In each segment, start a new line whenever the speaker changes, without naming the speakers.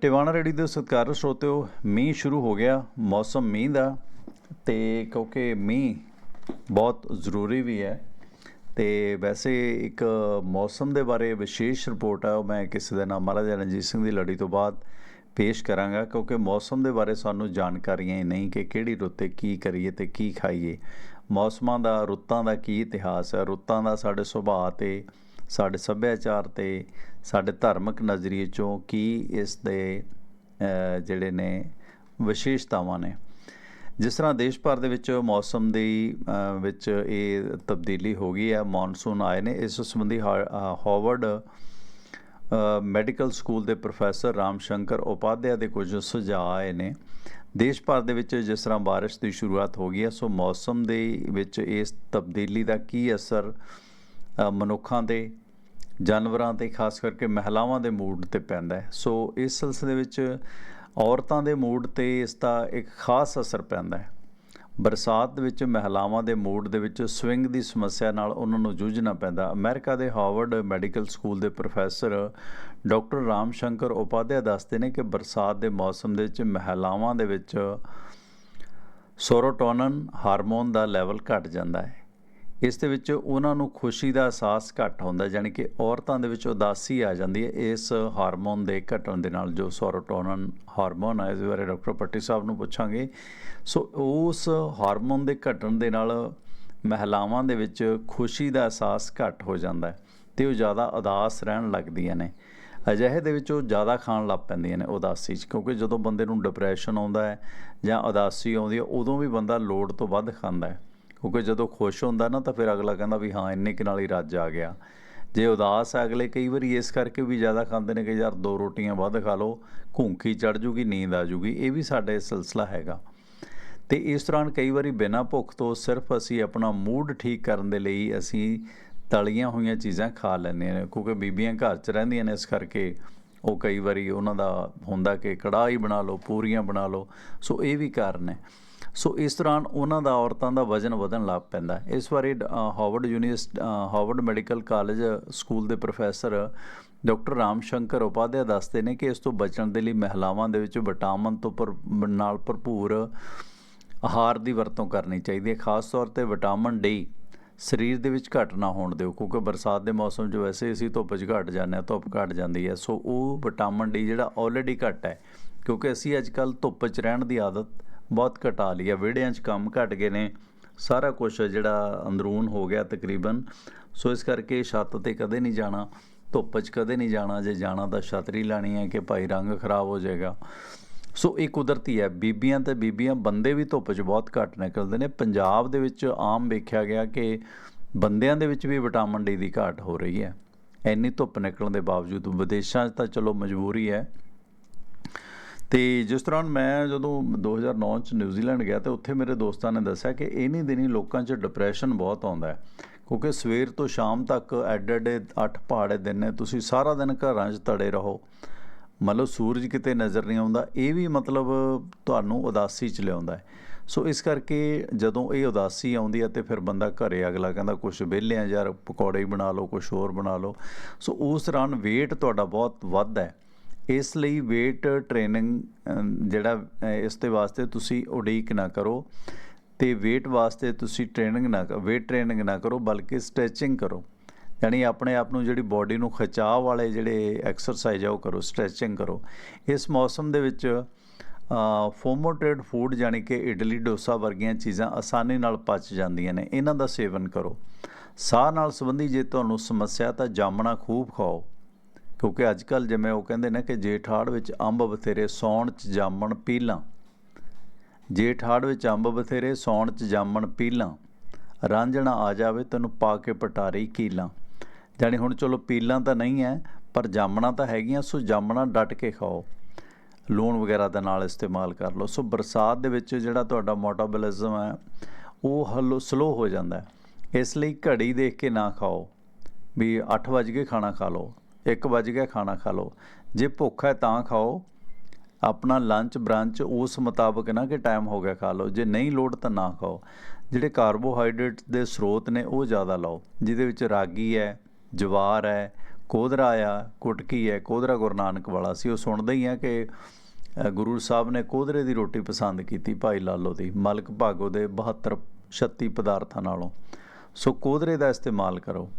Tiwana ready ਦੇ ਸਤਿਕਾਰਯੋਗ ਸਰੋਤਿਓ, ਮੀਂਹ ਸ਼ੁਰੂ ਹੋ ਗਿਆ, ਮੌਸਮ ਮੀਂਹ ਦਾ ਤੇ ਕਿਉਂਕਿ ਮੀਂਹ ਬਹੁਤ ਜ਼ਰੂਰੀ ਵੀ ਹੈ ਤੇ ਵੈਸੇ ਇੱਕ ਮੌਸਮ ਦੇ ਬਾਰੇ ਵਿਸ਼ੇਸ਼ ਰਿਪੋਰਟ ਹੈ ਉਹ ਮੈਂ ਕਿਸੇ ਦੇ ਨਾਮ ਮਹਾਰਾਜਾ ਰਣਜੀਤ ਸਿੰਘ ਦੀ ਲੜੀ ਤੋਂ ਬਾਅਦ ਪੇਸ਼ ਕਰਾਂਗਾ, ਕਿਉਂਕਿ ਮੌਸਮ ਦੇ ਬਾਰੇ ਸਾਨੂੰ ਜਾਣਕਾਰੀਆਂ ਹੀ ਨਹੀਂ ਕਿ ਕਿਹੜੀ ਰੁੱਤੇ ਕੀ ਕਰੀਏ ਤੇ ਕੀ ਖਾਈਏ। ਮੌਸਮਾਂ ਦਾ, ਰੁੱਤਾਂ ਦਾ ਕੀ ਇਤਿਹਾਸ ਹੈ? ਰੁੱਤਾਂ ਦਾ ਸਾਡੇ ਸੁਭਾਅ ਤੇ, ਸਾਡੇ ਸੱਭਿਆਚਾਰ ਤੇ ਸਾਡੇ ਧਾਰਮਿਕ ਨਜ਼ਰੀਏ ਚੋਂ ਕੀ ਇਸ ਦੇ ਜਿਹੜੇ ਨੇ ਵਿਸ਼ੇਸ਼ਤਾਵਾਂ ਨੇ। ਜਿਸ ਤਰ੍ਹਾਂ ਦੇਸ਼ ਭਰ ਦੇ ਵਿੱਚ ਮੌਸਮ ਦੀ ਵਿੱਚ ਇਹ ਤਬਦੀਲੀ ਹੋ ਗਈ ਹੈ ਮੌਨਸੂਨ ਆਏ ਨੇ। ਇਸ ਸੰਬੰਧੀ ਹਾ- ਅ, ਹਾਰਵਰਡ ਮੈਡੀਕਲ ਸਕੂਲ ਦੇ ਪ੍ਰੋਫੈਸਰ ਰਾਮ ਸ਼ੰਕਰ ਉਪਾਧਿਆ ਦੇ ਕੁਝ ਸੁਝਾਅ ਆਏ ਨੇ। ਦੇਸ਼ ਭਰ ਦੇ ਵਿੱਚ ਜਿਸ ਤਰ੍ਹਾਂ ਬਾਰਿਸ਼ ਦੀ ਸ਼ੁਰੂਆਤ ਹੋ ਗਈ ਹੈ ਸੋ ਮੌਸਮ ਦੇ ਵਿੱਚ ਇਸ ਤਬਦੀਲੀ ਦਾ ਕੀ ਅਸਰ ਮਨੁੱਖਾਂ ਦੇ ਜਾਨਵਰਾਂ ਤੇ ਖਾਸ ਕਰਕੇ ਮਹਿਲਾਵਾਂ ਦੇ ਮੂਡ ਤੇ ਪੈਂਦਾ ਹੈ। ਸੋ ਇਸ ਸਿਲਸਿਲੇ ਵਿੱਚ ਔਰਤਾਂ ਦੇ ਮੂਡ ਤੇ ਇਸ ਦਾ ਇੱਕ ਖਾਸ ਅਸਰ ਪੈਂਦਾ ਹੈ। ਬਰਸਾਤ ਦੇ ਵਿੱਚ ਮਹਿਲਾਵਾਂ ਦੇ ਮੂਡ ਦੇ ਵਿੱਚ ਸਵਿੰਗ ਦੀ ਸਮੱਸਿਆ ਨਾਲ ਉਹਨਾਂ ਨੂੰ ਜੂਝਣਾ ਪੈਂਦਾ। ਅਮਰੀਕਾ ਦੇ ਹਾਰਵਰਡ ਮੈਡੀਕਲ ਸਕੂਲ ਦੇ ਪ੍ਰੋਫੈਸਰ ਡਾਕਟਰ ਰਾਮ ਸ਼ੰਕਰ ਉਪਾਧਿਆ ਦੱਸਦੇ ਨੇ ਕਿ ਬਰਸਾਤ ਦੇ ਮੌਸਮ ਦੇ ਵਿੱਚ ਮਹਿਲਾਵਾਂ ਦੇ ਵਿੱਚ ਸੋਰੋਟੋਨਨ ਹਾਰਮੋਨ ਦਾ ਲੈਵਲ ਘਟ ਜਾਂਦਾ ਹੈ। ਇਸ ਦੇ ਵਿੱਚ ਉਹਨਾਂ ਨੂੰ ਖੁਸ਼ੀ ਦਾ ਅਹਿਸਾਸ ਘੱਟ ਹੁੰਦਾ ਯਾਨੀ ਕਿ ਔਰਤਾਂ ਦੇ ਵਿੱਚ ਉਦਾਸੀ ਆ ਜਾਂਦੀ ਹੈ। ਇਸ ਹਾਰਮੋਨ ਦੇ ਘਟਣ ਦੇ ਨਾਲ ਜੋ ਸੋਰੋਟੋਨਨ ਹਾਰਮੋਨ ਹੈ ਇਸ ਬਾਰੇ ਡਾਕਟਰ ਪੱਟੀ ਸਾਹਿਬ ਨੂੰ ਪੁੱਛਾਂਗੇ। ਸੋ ਉਸ ਹਾਰਮੋਨ ਦੇ ਘਟਣ ਦੇ ਨਾਲ ਮਹਿਲਾਵਾਂ ਦੇ ਵਿੱਚ ਖੁਸ਼ੀ ਦਾ ਅਹਿਸਾਸ ਘੱਟ ਹੋ ਜਾਂਦਾ ਹੈ ਤੇ ਉਹ ਜ਼ਿਆਦਾ ਉਦਾਸ ਰਹਿਣ ਲੱਗਦੀਆਂ ਨੇ। ਅਜਿਹੇ ਦੇ ਵਿੱਚ ਉਹ ਜ਼ਿਆਦਾ ਖਾਣ ਲੱਗ ਪੈਂਦੀਆਂ ਨੇ ਉਦਾਸੀ 'ਚ, ਕਿਉਂਕਿ ਜਦੋਂ ਬੰਦੇ ਨੂੰ ਡਿਪਰੈਸ਼ਨ ਆਉਂਦਾ ਹੈ ਜਾਂ ਉਦਾਸੀ ਆਉਂਦੀ ਹੈ, ਉਦੋਂ ਵੀ ਬੰਦਾ ਲੋੜ ਤੋਂ ਵੱਧ ਖਾਂਦਾ ਹੈ। ਕਿਉਂਕਿ ਜਦੋਂ ਖੁਸ਼ ਹੁੰਦਾ ਨਾ ਤਾਂ ਫਿਰ ਅਗਲਾ ਕਹਿੰਦਾ ਵੀ ਹਾਂ, ਇੰਨੇ ਕੁ ਨਾਲ ਹੀ ਰੱਜ ਆ ਗਿਆ। ਜੇ ਉਦਾਸ ਹੈ ਅਗਲੇ, ਕਈ ਵਾਰੀ ਇਸ ਕਰਕੇ ਵੀ ਜ਼ਿਆਦਾ ਖਾਂਦੇ ਨੇ ਕਿ ਯਾਰ ਦੋ ਰੋਟੀਆਂ ਵੱਧ ਖਾ ਲਓ ਘੂੰਕੀ ਚੜ ਜੂਗੀ, ਨੀਂਦ ਆ ਜੂਗੀ, ਇਹ ਵੀ ਸਾਡੇ ਸਿਲਸਿਲਾ ਹੈਗਾ। ਤੇ ਇਸ ਦੌਰਾਨ ਕਈ ਵਾਰੀ ਬਿਨਾਂ ਭੁੱਖ ਤੋਂ ਸਿਰਫ ਅਸੀਂ ਆਪਣਾ ਮੂਡ ਠੀਕ ਕਰਨ ਦੇ ਲਈ ਅਸੀਂ ਤਲੀਆਂ ਹੋਈਆਂ ਚੀਜ਼ਾਂ ਖਾ ਲੈਂਦੇ ਨੇ ਕਿਉਂਕਿ ਬੀਬੀਆਂ ਘਰ 'ਚ ਰਹਿੰਦੀਆਂ ਨੇ ਇਸ ਕਰਕੇ ਉਹ ਕਈ ਵਾਰੀ ਉਹਨਾਂ ਦਾ ਹੁੰਦਾ ਕਿ ਕੜਾਹ ਹੀ ਬਣਾ ਲਓ, ਪੂਰੀਆਂ ਬਣਾ ਲਓ। ਸੋ ਇਹ ਵੀ ਕਾਰਨ ਹੈ। ਸੋ ਇਸ ਦੌਰਾਨ ਉਹਨਾਂ ਦਾ ਔਰਤਾਂ ਦਾ ਵਜ਼ਨ ਵਧਣ ਲੱਗ ਪੈਂਦਾ ਇਸ ਬਾਰੇ ਡ- Harvard university Harvard medical college school ਦੇ ਪ੍ਰੋਫੈਸਰ ਡਾਕਟਰ ਰਾਮ ਸ਼ੰਕਰ ਉਪਾਧਿਆ ਦੱਸਦੇ ਨੇ ਕਿ ਇਸ ਤੋਂ ਬਚਣ ਦੇ ਲਈ ਮਹਿਲਾਵਾਂ ਦੇ ਵਿੱਚ ਵਿਟਾਮਿਨ ਤੋਂ ਭਰ- ਨਾਲ ਭਰਪੂਰ ਆਹਾਰ ਦੀ ਵਰਤੋਂ ਕਰਨੀ ਚਾਹੀਦੀ ਹੈ। ਖਾਸ ਤੌਰ ਤੇ ਵਿਟਾਮਿਨ ਡੀ ਸਰੀਰ ਦੇ ਵਿੱਚ ਘਟ ਨਾ ਹੋਣ ਦਿਓ, ਕਿਉਂਕਿ ਬਰਸਾਤ ਦੇ ਮੌਸਮ 'ਚ ਵੈਸੇ ਅਸੀਂ ਧੁੱਪ 'ਚ ਘਟ ਜਾਂਦੇ ਹਾਂ, ਧੁੱਪ ਘਟ ਜਾਂਦੀ ਹੈ। ਸੋ ਉਹ ਵਿਟਾਮਿਨ ਡੀ ਜਿਹੜਾ ਆਲਰੇਡੀ ਘਟ ਹੈ, ਕਿਉਂਕਿ ਅਸੀਂ ਅੱਜ ਕੱਲ ਧੁੱਪ 'ਚ ਰਹਿਣ ਦੀ ਆਦਤ ਬਹੁਤ ਘਟਾ ਲਈ ਹੈ। ਵਿਹੜਿਆਂ 'ਚ ਕੰਮ ਘਟ ਗਏ ਨੇ। ਸਾਰਾ ਕੁਝ ਜਿਹੜਾ ਅੰਦਰੂਨ ਹੋ ਗਿਆ ਤਕਰੀਬਨ। ਸੋ ਇਸ ਕਰਕੇ ਛੱਤ ਤੇ ਕਦੇ ਨਹੀਂ ਜਾਣਾ, ਧੁੱਪ 'ਚ ਕਦੇ ਨਹੀਂ ਜਾਣਾ। ਜੇ ਜਾਣਾ ਤਾਂ ਛਤਰੀ ਲਾਣੀ ਹੈ ਕਿ ਭਾਈ ਰੰਗ ਖਰਾਬ ਹੋ ਜਾਏਗਾ। ਸੋ ਇਹ ਕੁਦਰਤੀ ਹੈ। ਬੀਬੀਆਂ ਤੇ ਬੀਬੀਆਂ ਬੰਦੇ ਵੀ ਧੁੱਪ 'ਚ ਬਹੁਤ ਘੱਟ ਨਿਕਲਦੇ ਨੇ। ਪੰਜਾਬ ਦੇ ਵਿੱਚ ਆਮ ਵੇਖਿਆ ਗਿਆ ਕਿ ਬੰਦਿਆਂ ਦੇ ਵਿੱਚ ਵੀ ਵਿਟਾਮਿਨ ਡੀ ਦੀ ਘਾਟ ਹੋ ਰਹੀ ਹੈ। ਇੰਨੀ ਧੁੱਪ ਨਿਕਲਣ ਦੇ ਬਾਵਜੂਦ ਵਿਦੇਸ਼ਾਂ 'ਚ ਤਾਂ ਚਲੋ ਮਜਬੂਰੀ ਹੈ। ਤੇ ਜਿਸ ਤਰ੍ਹਾਂ ਮੈਂ ਜਦੋਂ 2009 ਚ ਨਿਊਜ਼ੀਲੈਂਡ ਗਿਆ ਤੇ ਉੱਥੇ ਮੇਰੇ ਦੋਸਤਾਂ ਨੇ ਦੱਸਿਆ ਕਿ ਇਨੀ ਦਿਨੀ ਲੋਕਾਂ 'ਚ ਡਿਪਰੈਸ਼ਨ ਬਹੁਤ ਆਉਂਦਾ ਹੈ। ਕਿਉਂਕਿ ਸਵੇਰ ਤੋਂ ਸ਼ਾਮ ਤੱਕ ਐਡੇ ਐਡੇ ਅੱਠ ਪਹਾੜੇ ਦਿਨ ਨੇ, ਤੁਸੀਂ ਸਾਰਾ ਦਿਨ ਘਰਾਂ 'ਚ ਤੜੇ ਰਹੋ। ਮਤਲਬ ਸੂਰਜ ਕਿਤੇ ਨਜ਼ਰ ਨਹੀਂ ਆਉਂਦਾ, ਇਹ ਵੀ ਮਤਲਬ ਤੁਹਾਨੂੰ ਉਦਾਸੀ 'ਚ ਲਿਆਉਂਦਾ ਹੈ। ਸੋ ਇਸ ਕਰਕੇ ਜਦੋਂ ਇਹ ਉਦਾਸੀ ਆਉਂਦੀ ਹੈ ਤੇ ਫਿਰ ਬੰਦਾ ਘਰੇ ਅਗਲਾ ਕਹਿੰਦਾ ਕੁਝ ਵਿਹਲੇ ਆ ਯਾਰ, ਪਕੌੜੇ ਬਣਾ ਲਓ ਕੁਝ ਹੋਰ ਬਣਾ ਲਓ। ਸੋ ਉਸ ਦੌਰਾਨ weight ਤੁਹਾਡਾ ਬਹੁਤ ਵੱਧਦਾ ਹੈ। ਇਸ ਲਈ weight ਟ੍ਰੇਨਿੰਗ ਜਿਹੜਾ ਇਸ ਦੇ ਵਾਸਤੇ ਤੁਸੀਂ ਉਡੀਕ ਨਾ ਕਰੋ ਤੇ weight ਵਾਸਤੇ ਤੁਸੀਂ ਟ੍ਰੇਨਿੰਗ ਨਾ weight ਟ੍ਰੇਨਿੰਗ ਨਾ ਕਰੋ, ਬਲਕਿ ਸਟ੍ਰੈਚਿੰਗ ਕਰੋ। ਯਾਨੀ ਆਪਣੇ ਆਪ ਨੂੰ ਜਿਹੜੀ ਬਾਡੀ ਨੂੰ ਖਿਚਾਅ ਵਾਲੇ ਜਿਹੜੇ ਐਕਸਰਸਾਈਜ਼ ਆ, ਉਹ ਕਰੋ ਸਟ੍ਰੈਚਿੰਗ ਕਰੋ। ਇਸ ਮੌਸਮ ਦੇ ਵਿੱਚ ਫੋਮੋਟੇਡ ਫੂਡ ਯਾਨੀ ਕਿ ਇਡਲੀ, ਡੋਸਾ ਵਰਗੀਆਂ ਚੀਜ਼ਾਂ ਆਸਾਨੀ ਨਾਲ ਪਚ ਜਾਂਦੀਆਂ ਨੇ। ਇਹਨਾਂ ਦਾ ਸੇਵਨ ਕਰੋ। ਸਾਹ ਨਾਲ ਸੰਬੰਧੀ ਜੇ ਤੁਹਾਨੂੰ ਸਮੱਸਿਆ ਤਾਂ ਜਾਮਣਾ ਖੂਬ ਖਾਓ। ਕਿਉਂਕਿ ਅੱਜ ਕੱਲ ਜਿਵੇਂ ਉਹ ਕਹਿੰਦੇ ਨੇ ਕਿ ਜੇਠਾੜ ਵਿੱਚ ਅੰਬ ਬਥੇਰੇ, ਸੌਣ ਚ ਜਾਮਣ ਪੀਲਾਂ। ਜੇਠਾੜ ਵਿੱਚ ਅੰਬ ਬਥੇਰੇ, ਸੌਣ ਚ ਜਾਮਣ ਪੀਲਾਂ। ਰਾਂਝਣਾ ਆ ਜਾਵੇ, ਤੈਨੂੰ ਪਾ ਕੇ ਪਟਾਰੀ ਕੀਲਾਂ। ਜਾਣੀ ਹੁਣ ਚਲੋ ਪੀਲਾਂ ਤਾਂ ਨਹੀਂ ਹੈ ਪਰ ਜਾਮਣਾ ਤਾਂ ਹੈਗੀਆਂ, ਸੋ ਜਾਮਣਾ ਡਟ ਕੇ ਖਾਓ। ਲੂਣ ਵਗੈਰਾ ਦੇ ਨਾਲ ਇਸਤੇਮਾਲ ਕਰ ਲਓ। ਸੋ ਬਰਸਾਤ ਦੇ ਵਿੱਚ ਜਿਹੜਾ ਤੁਹਾਡਾ ਮੈਟਾਬੋਲਿਜ਼ਮ ਹੈ ਉਹ ਹਲੋ, ਸਲੋ ਹੋ ਜਾਂਦਾ ਹੈ ਇਸ ਲਈ ਘੜੀ ਦੇਖ ਕੇ ਨਾ ਖਾਓ। ਵੀ 8 ਵਜੇ ਕੇ ਖਾਣਾ ਖਾ ਲਓ। 1 ਵਜੇ ਗਿਆ, ਖਾਣਾ ਖਾ ਲਓ। ਜੇ ਭੁੱਖ ਹੈ ਤਾਂ ਖਾਓ। ਆਪਣਾ ਲੰਚ ਬ੍ਰੰਚ ਉਸ ਮੁਤਾਬਕ ਨਾ ਕਿ ਟਾਈਮ ਹੋ ਗਿਆ, ਖਾ ਲਓ। ਜੇ ਨਹੀਂ ਲੋੜ ਤਾਂ ਨਾ ਖਾਓ। ਜਿਹੜੇ ਕਾਰਬੋਹਾਈਡਰੇਟ ਦੇ ਸਰੋਤ ਨੇ, ਉਹ ਜ਼ਿਆਦਾ ਲਓ। ਜਿਹਦੇ ਵਿੱਚ ਰਾਗੀ ਹੈ, ਜਵਾਰ ਹੈ ਕੋਧਰਾ ਆ, ਕੁਟਕੀ ਹੈ ਕੋਧਰਾ ਗੁਰੂ ਨਾਨਕ ਵਾਲਾ। ਸੀ ਉਹ ਸੁਣਦੇ ਹੀ ਆ ਕਿ ਗੁਰੂ ਸਾਹਿਬ ਨੇ ਕੋਧਰੇ ਦੀ ਰੋਟੀ ਪਸੰਦ ਕੀਤੀ, ਭਾਈ ਲਾਲੋ ਦੀ। ਮਲਕ ਭਾਗੋ ਦੇ 72 36 ਪਦਾਰਥਾਂ ਨਾਲੋਂ। ਸੋ ਕੋਧਰੇ ਦਾ ਇਸਤੇਮਾਲ ਕਰੋ।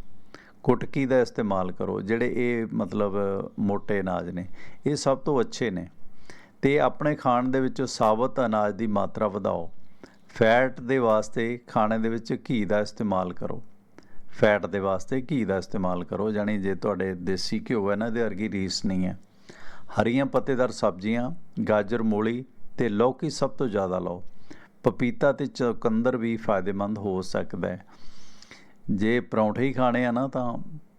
ਕੁਟਕੀ ਦਾ ਇਸਤੇਮਾਲ ਕਰੋ, ਜਿਹੜੇ ਇਹ ਮਤਲਬ ਮੋٹے ਅਨਾਜ ਨੇ, ਇਹ ਸਭ ਤੋਂ ਅੱਛੇ ਨੇ। ਤੇ ਆਪਣੇ ਖਾਣ ਦੇ ਵਿੱਚ ਸਾਬਤ ਅਨਾਜ ਦੀ ਮਾਤਰਾ ਵਧਾਓ। ਫੈਟ ਦੇ ਵਾਸਤੇ ਖਾਣੇ ਦੇ ਵਿੱਚ ਘੀ ਦਾ ਇਸਤੇਮਾਲ ਕਰੋ। ਫੈਟ ਦੇ ਵਾਸਤੇ ਘੀ ਦਾ ਇਸਤੇਮਾਲ ਕਰੋ ਜਾਣੀ ਜੇ ਤੁਹਾਡੇ ਦੇਸੀ ਘਿਓ ਹੈ ਨਾ, ਇਹਦੇ ਵਰਗੀ ਰੀਸ ਨਹੀਂ ਹੈ। ਹਰੀਆਂ ਪੱਤੇਦਾਰ ਸਬਜ਼ੀਆਂ, ਗਾਜਰ, ਮੂਲੀ ਤੇ ਲੌਕੀ ਸਭ ਤੋਂ ਜ਼ਿਆਦਾ ਲਓ। ਪਪੀਤਾ ਤੇ ਚੁਕੰਦਰ ਵੀ ਫਾਇਦੇਮੰਦ ਹੋ ਸਕਦਾ ਹੈ। ਜੇ ਪਰੌਂਠੇ ਹੀ ਖਾਣੇ ਆ ਨਾ ਤਾਂ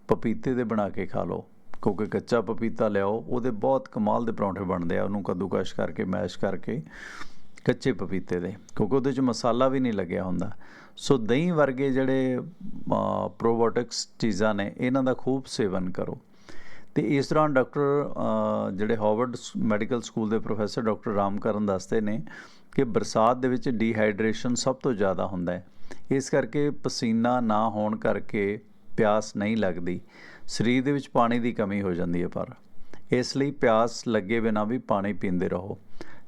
ਪਪੀਤੇ ਦੇ ਬਣਾ ਕੇ ਖਾ ਲਓ, ਕਿਉਂਕਿ ਕੱਚਾ ਪਪੀਤਾ ਲਿਆਓ, ਉਹਦੇ ਬਹੁਤ ਕਮਾਲ ਦੇ ਪਰੌਂਠੇ ਬਣਦੇ ਆ, ਉਹਨੂੰ ਕੱਦੂਕਸ਼ ਕਰਕੇ, ਮੈਸ਼ ਕਰਕੇ, ਕੱਚੇ ਪਪੀਤੇ ਦੇ, ਕਿਉਂਕਿ ਉਹਦੇ 'ਚ ਮਸਾਲਾ ਵੀ ਨਹੀਂ ਲੱਗਿਆ ਹੁੰਦਾ। ਸੋ ਦਹੀਂ ਵਰਗੇ ਜਿਹੜੇ ਪ੍ਰੋਬੋਟਿਕਸ ਚੀਜ਼ਾਂ ਨੇ, ਇਹਨਾਂ ਦਾ ਖੂਬ ਸੇਵਨ ਕਰੋ। ਤੇ ਇਸ ਦੌਰਾਨ ਡਾਕਟਰ ਜਿਹੜੇ ਹਾਰਵਰਡ ਮੈਡੀਕਲ ਸਕੂਲ ਦੇ ਪ੍ਰੋਫੈਸਰ ਡਾਕਟਰ ਰਾਮਕਰਨ ਦੱਸਦੇ ਨੇ ਕਿ ਬਰਸਾਤ ਦੇ ਵਿੱਚ ਡੀਹਾਈਡਰੇਸ਼ਨ ਸਭ ਤੋਂ ਜ਼ਿਆਦਾ ਹੁੰਦਾ ਹੈ। ਇਸ ਕਰਕੇ ਪਸੀਨਾ ਨਾ ਹੋਣ ਕਰਕੇ ਪਿਆਸ ਨਹੀਂ ਲੱਗਦੀ। ਸਰੀਰ ਦੇ ਵਿੱਚ ਪਾਣੀ ਦੀ ਕਮੀ ਹੋ ਜਾਂਦੀ ਹੈ ਪਰ। ਇਸ ਲਈ ਪਿਆਸ ਲੱਗੇ ਬਿਨਾਂ ਵੀ ਪਾਣੀ ਪੀਂਦੇ ਰਹੋ।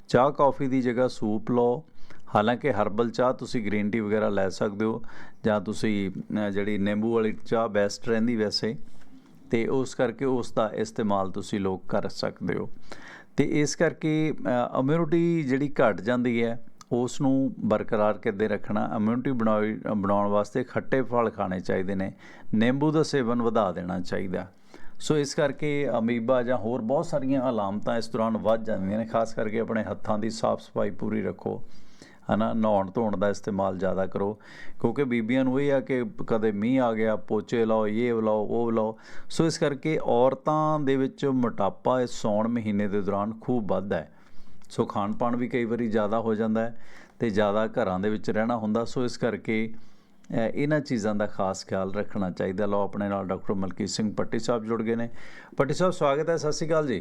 ਚਾਹ, ਕੌਫੀ ਦੀ ਜਗ੍ਹਾ ਸੂਪ ਲਓ। ਹਾਲਾਂਕਿ ਹਰਬਲ ਚਾਹ ਤੁਸੀਂ ਗ੍ਰੀਨ ਟੀ ਵਗੈਰਾ ਲੈ ਸਕਦੇ ਹੋ ਜਾਂ ਤੁਸੀਂ ਜਿਹੜੀ ਨਿੰਬੂ ਵਾਲੀ ਚਾਹ ਬੈਸਟ ਰਹਿੰਦੀ ਵੈਸੇ। ਤੇ ਉਸ ਕਰਕੇ ਉਸ ਦਾ ਇਸਤੇਮਾਲ ਤੁਸੀਂ ਲੋਕ ਕਰ ਸਕਦੇ ਹੋ। ਤੇ ਇਸ ਕਰਕੇ ਇਮਿਊਨਿਟੀ ਜਿਹੜੀ ਘਟ ਜਾਂਦੀ ਹੈ ਉਸ ਨੂੰ ਬਰਕਰਾਰ ਕਿੱਦੇ ਰੱਖਣਾ? ਇਮਿਊਨਿਟੀ ਬਣਾਈ ਬਣਾਉਣ ਵਾਸਤੇ ਖੱਟੇ ਫਲ ਖਾਣੇ ਚਾਹੀਦੇ ਨੇ। ਨਿੰਬੂ ਦਾ ਸੇਵਨ ਵਧਾ ਦੇਣਾ ਚਾਹੀਦਾ। ਸੋ ਇਸ ਕਰਕੇ ਅਮੀਬਾ ਜਾਂ ਹੋਰ ਬਹੁਤ ਸਾਰੀਆਂ ਅਲਾਮਤਾਂ ਇਸ ਦੌਰਾਨ ਵੱਧ ਜਾਂਦੀਆਂ ਨੇ, ਖਾਸ ਕਰਕੇ ਆਪਣੇ ਹੱਥਾਂ ਦੀ ਸਾਫ਼ ਸਫ਼ਾਈ ਪੂਰੀ ਰੱਖੋ। ਹਨਾ, ਨਹਾਉਣ ਧੋਣ ਦਾ ਇਸਤੇਮਾਲ ਜ਼ਿਆਦਾ ਕਰੋ। ਕਿਉਂਕਿ ਬੀਬੀਆਂ ਨੂੰ ਇਹ ਆ ਕਿ ਕਦੇ ਮੀਂਹ ਆ ਗਿਆ, ਪੋਚੇ ਲਾਓ, ਇਹ ਲਾਓ, ਉਹ ਲਾਓ। ਸੋ ਇਸ ਕਰਕੇ ਔਰਤਾਂ ਦੇ ਵਿੱਚ ਮੋਟਾਪਾ ਇਸ ਸੌਣ ਮਹੀਨੇ ਦੇ ਦੌਰਾਨ ਖੂਬ ਵੱਧਦਾ ਹੈ। ਸੋ ਖਾਣ ਪਾਣ ਵੀ ਕਈ ਵਾਰੀ ਜ਼ਿਆਦਾ ਹੋ ਜਾਂਦਾ ਹੈ ਤੇ ਜ਼ਿਆਦਾ ਘਰਾਂ ਦੇ ਵਿੱਚ ਰਹਿਣਾ ਹੁੰਦਾ। ਸੋ ਇਸ ਕਰਕੇ ਇਹਨਾਂ ਚੀਜ਼ਾਂ ਦਾ ਖਾਸ ਖਿਆਲ ਰੱਖਣਾ ਚਾਹੀਦਾ। ਲਓ, ਆਪਣੇ ਨਾਲ ਡਾਕਟਰ ਮਲਕੀਤ ਸਿੰਘ ਪੱਟੀ ਸਾਹਿਬ ਜੁੜ ਗਏ ਨੇ। ਪੱਟੀ ਸਾਹਿਬ, ਸਵਾਗਤ ਹੈ। ਸਤਿ ਸ਼੍ਰੀ ਅਕਾਲ ਜੀ।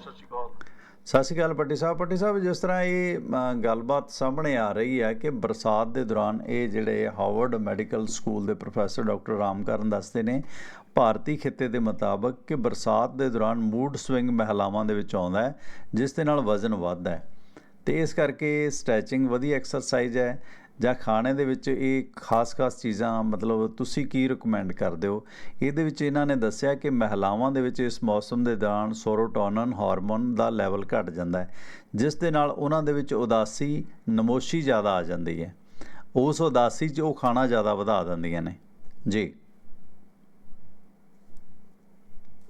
ਸਤਿ ਸ਼੍ਰੀ ਅਕਾਲ।
ਸਤਿ ਸ਼੍ਰੀ ਅਕਾਲ ਪੱਟੀ ਸਾਹਿਬ। ਪੱਟੀ ਸਾਹਿਬ, ਜਿਸ ਤਰ੍ਹਾਂ ਇਹ ਗੱਲਬਾਤ ਸਾਹਮਣੇ ਆ ਰਹੀ ਹੈ ਕਿ ਬਰਸਾਤ ਦੇ ਦੌਰਾਨ ਇਹ ਜਿਹੜੇ ਹਾਰਵਰਡ ਮੈਡੀਕਲ ਸਕੂਲ ਦੇ ਪ੍ਰੋਫੈਸਰ ਡਾਕਟਰ ਰਾਮਕਰਨ ਦੱਸਦੇ ਨੇ, ਭਾਰਤੀ ਖਿੱਤੇ ਦੇ ਮੁਤਾਬਕ ਕਿ ਬਰਸਾਤ ਦੇ ਦੌਰਾਨ ਮੂਡ ਸਵਿੰਗ ਮਹਿਲਾਵਾਂ ਦੇ ਵਿੱਚ ਆਉਂਦਾ ਹੈ, ਜਿਸ ਦੇ ਨਾਲ ਵਜ਼ਨ ਵੱਧਦਾ ਹੈ। ਤੇ ਇਸ ਕਰਕੇ ਸਟ੍ਰੈਚਿੰਗ ਵਧੀਆ ਐਕਸਰਸਾਈਜ਼ ਹੈ ਜਾਂ ਖਾਣੇ ਦੇ ਵਿੱਚ ਇਹ ਖਾਸ-ਖਾਸ ਚੀਜ਼ਾਂ, ਮਤਲਬ ਤੁਸੀਂ ਕੀ ਰეკਮੈਂਡ ਕਰਦੇ ਹੋ? ਇਹਦੇ ਵਿੱਚ ਇਹਨਾਂ ਨੇ ਦੱਸਿਆ ਕਿ ਮਹਿਲਾਵਾਂ ਦੇ ਵਿੱਚ ਇਸ ਮੌਸਮ ਦੇ ਦੌਰਾਨ ਸੋਰੋਟੋਨਨ ਹਾਰਮੋਨ ਦਾ ਲੈਵਲ ਘਟ ਜਾਂਦਾ ਹੈ, ਜਿਸ ਦੇ ਨਾਲ ਉਹਨਾਂ ਦੇ ਵਿੱਚ ਉਦਾਸੀ, ਨਮੋਸ਼ੀ ਜ਼ਿਆਦਾ ਆ ਜਾਂਦੀ ਹੈ। ਉਸ ਉਦਾਸੀ 'ਚ ਉਹ ਖਾਣਾ ਜ਼ਿਆਦਾ ਵਧਾ ਦਿੰਦੀਆਂ ਨੇ। ਜੀ।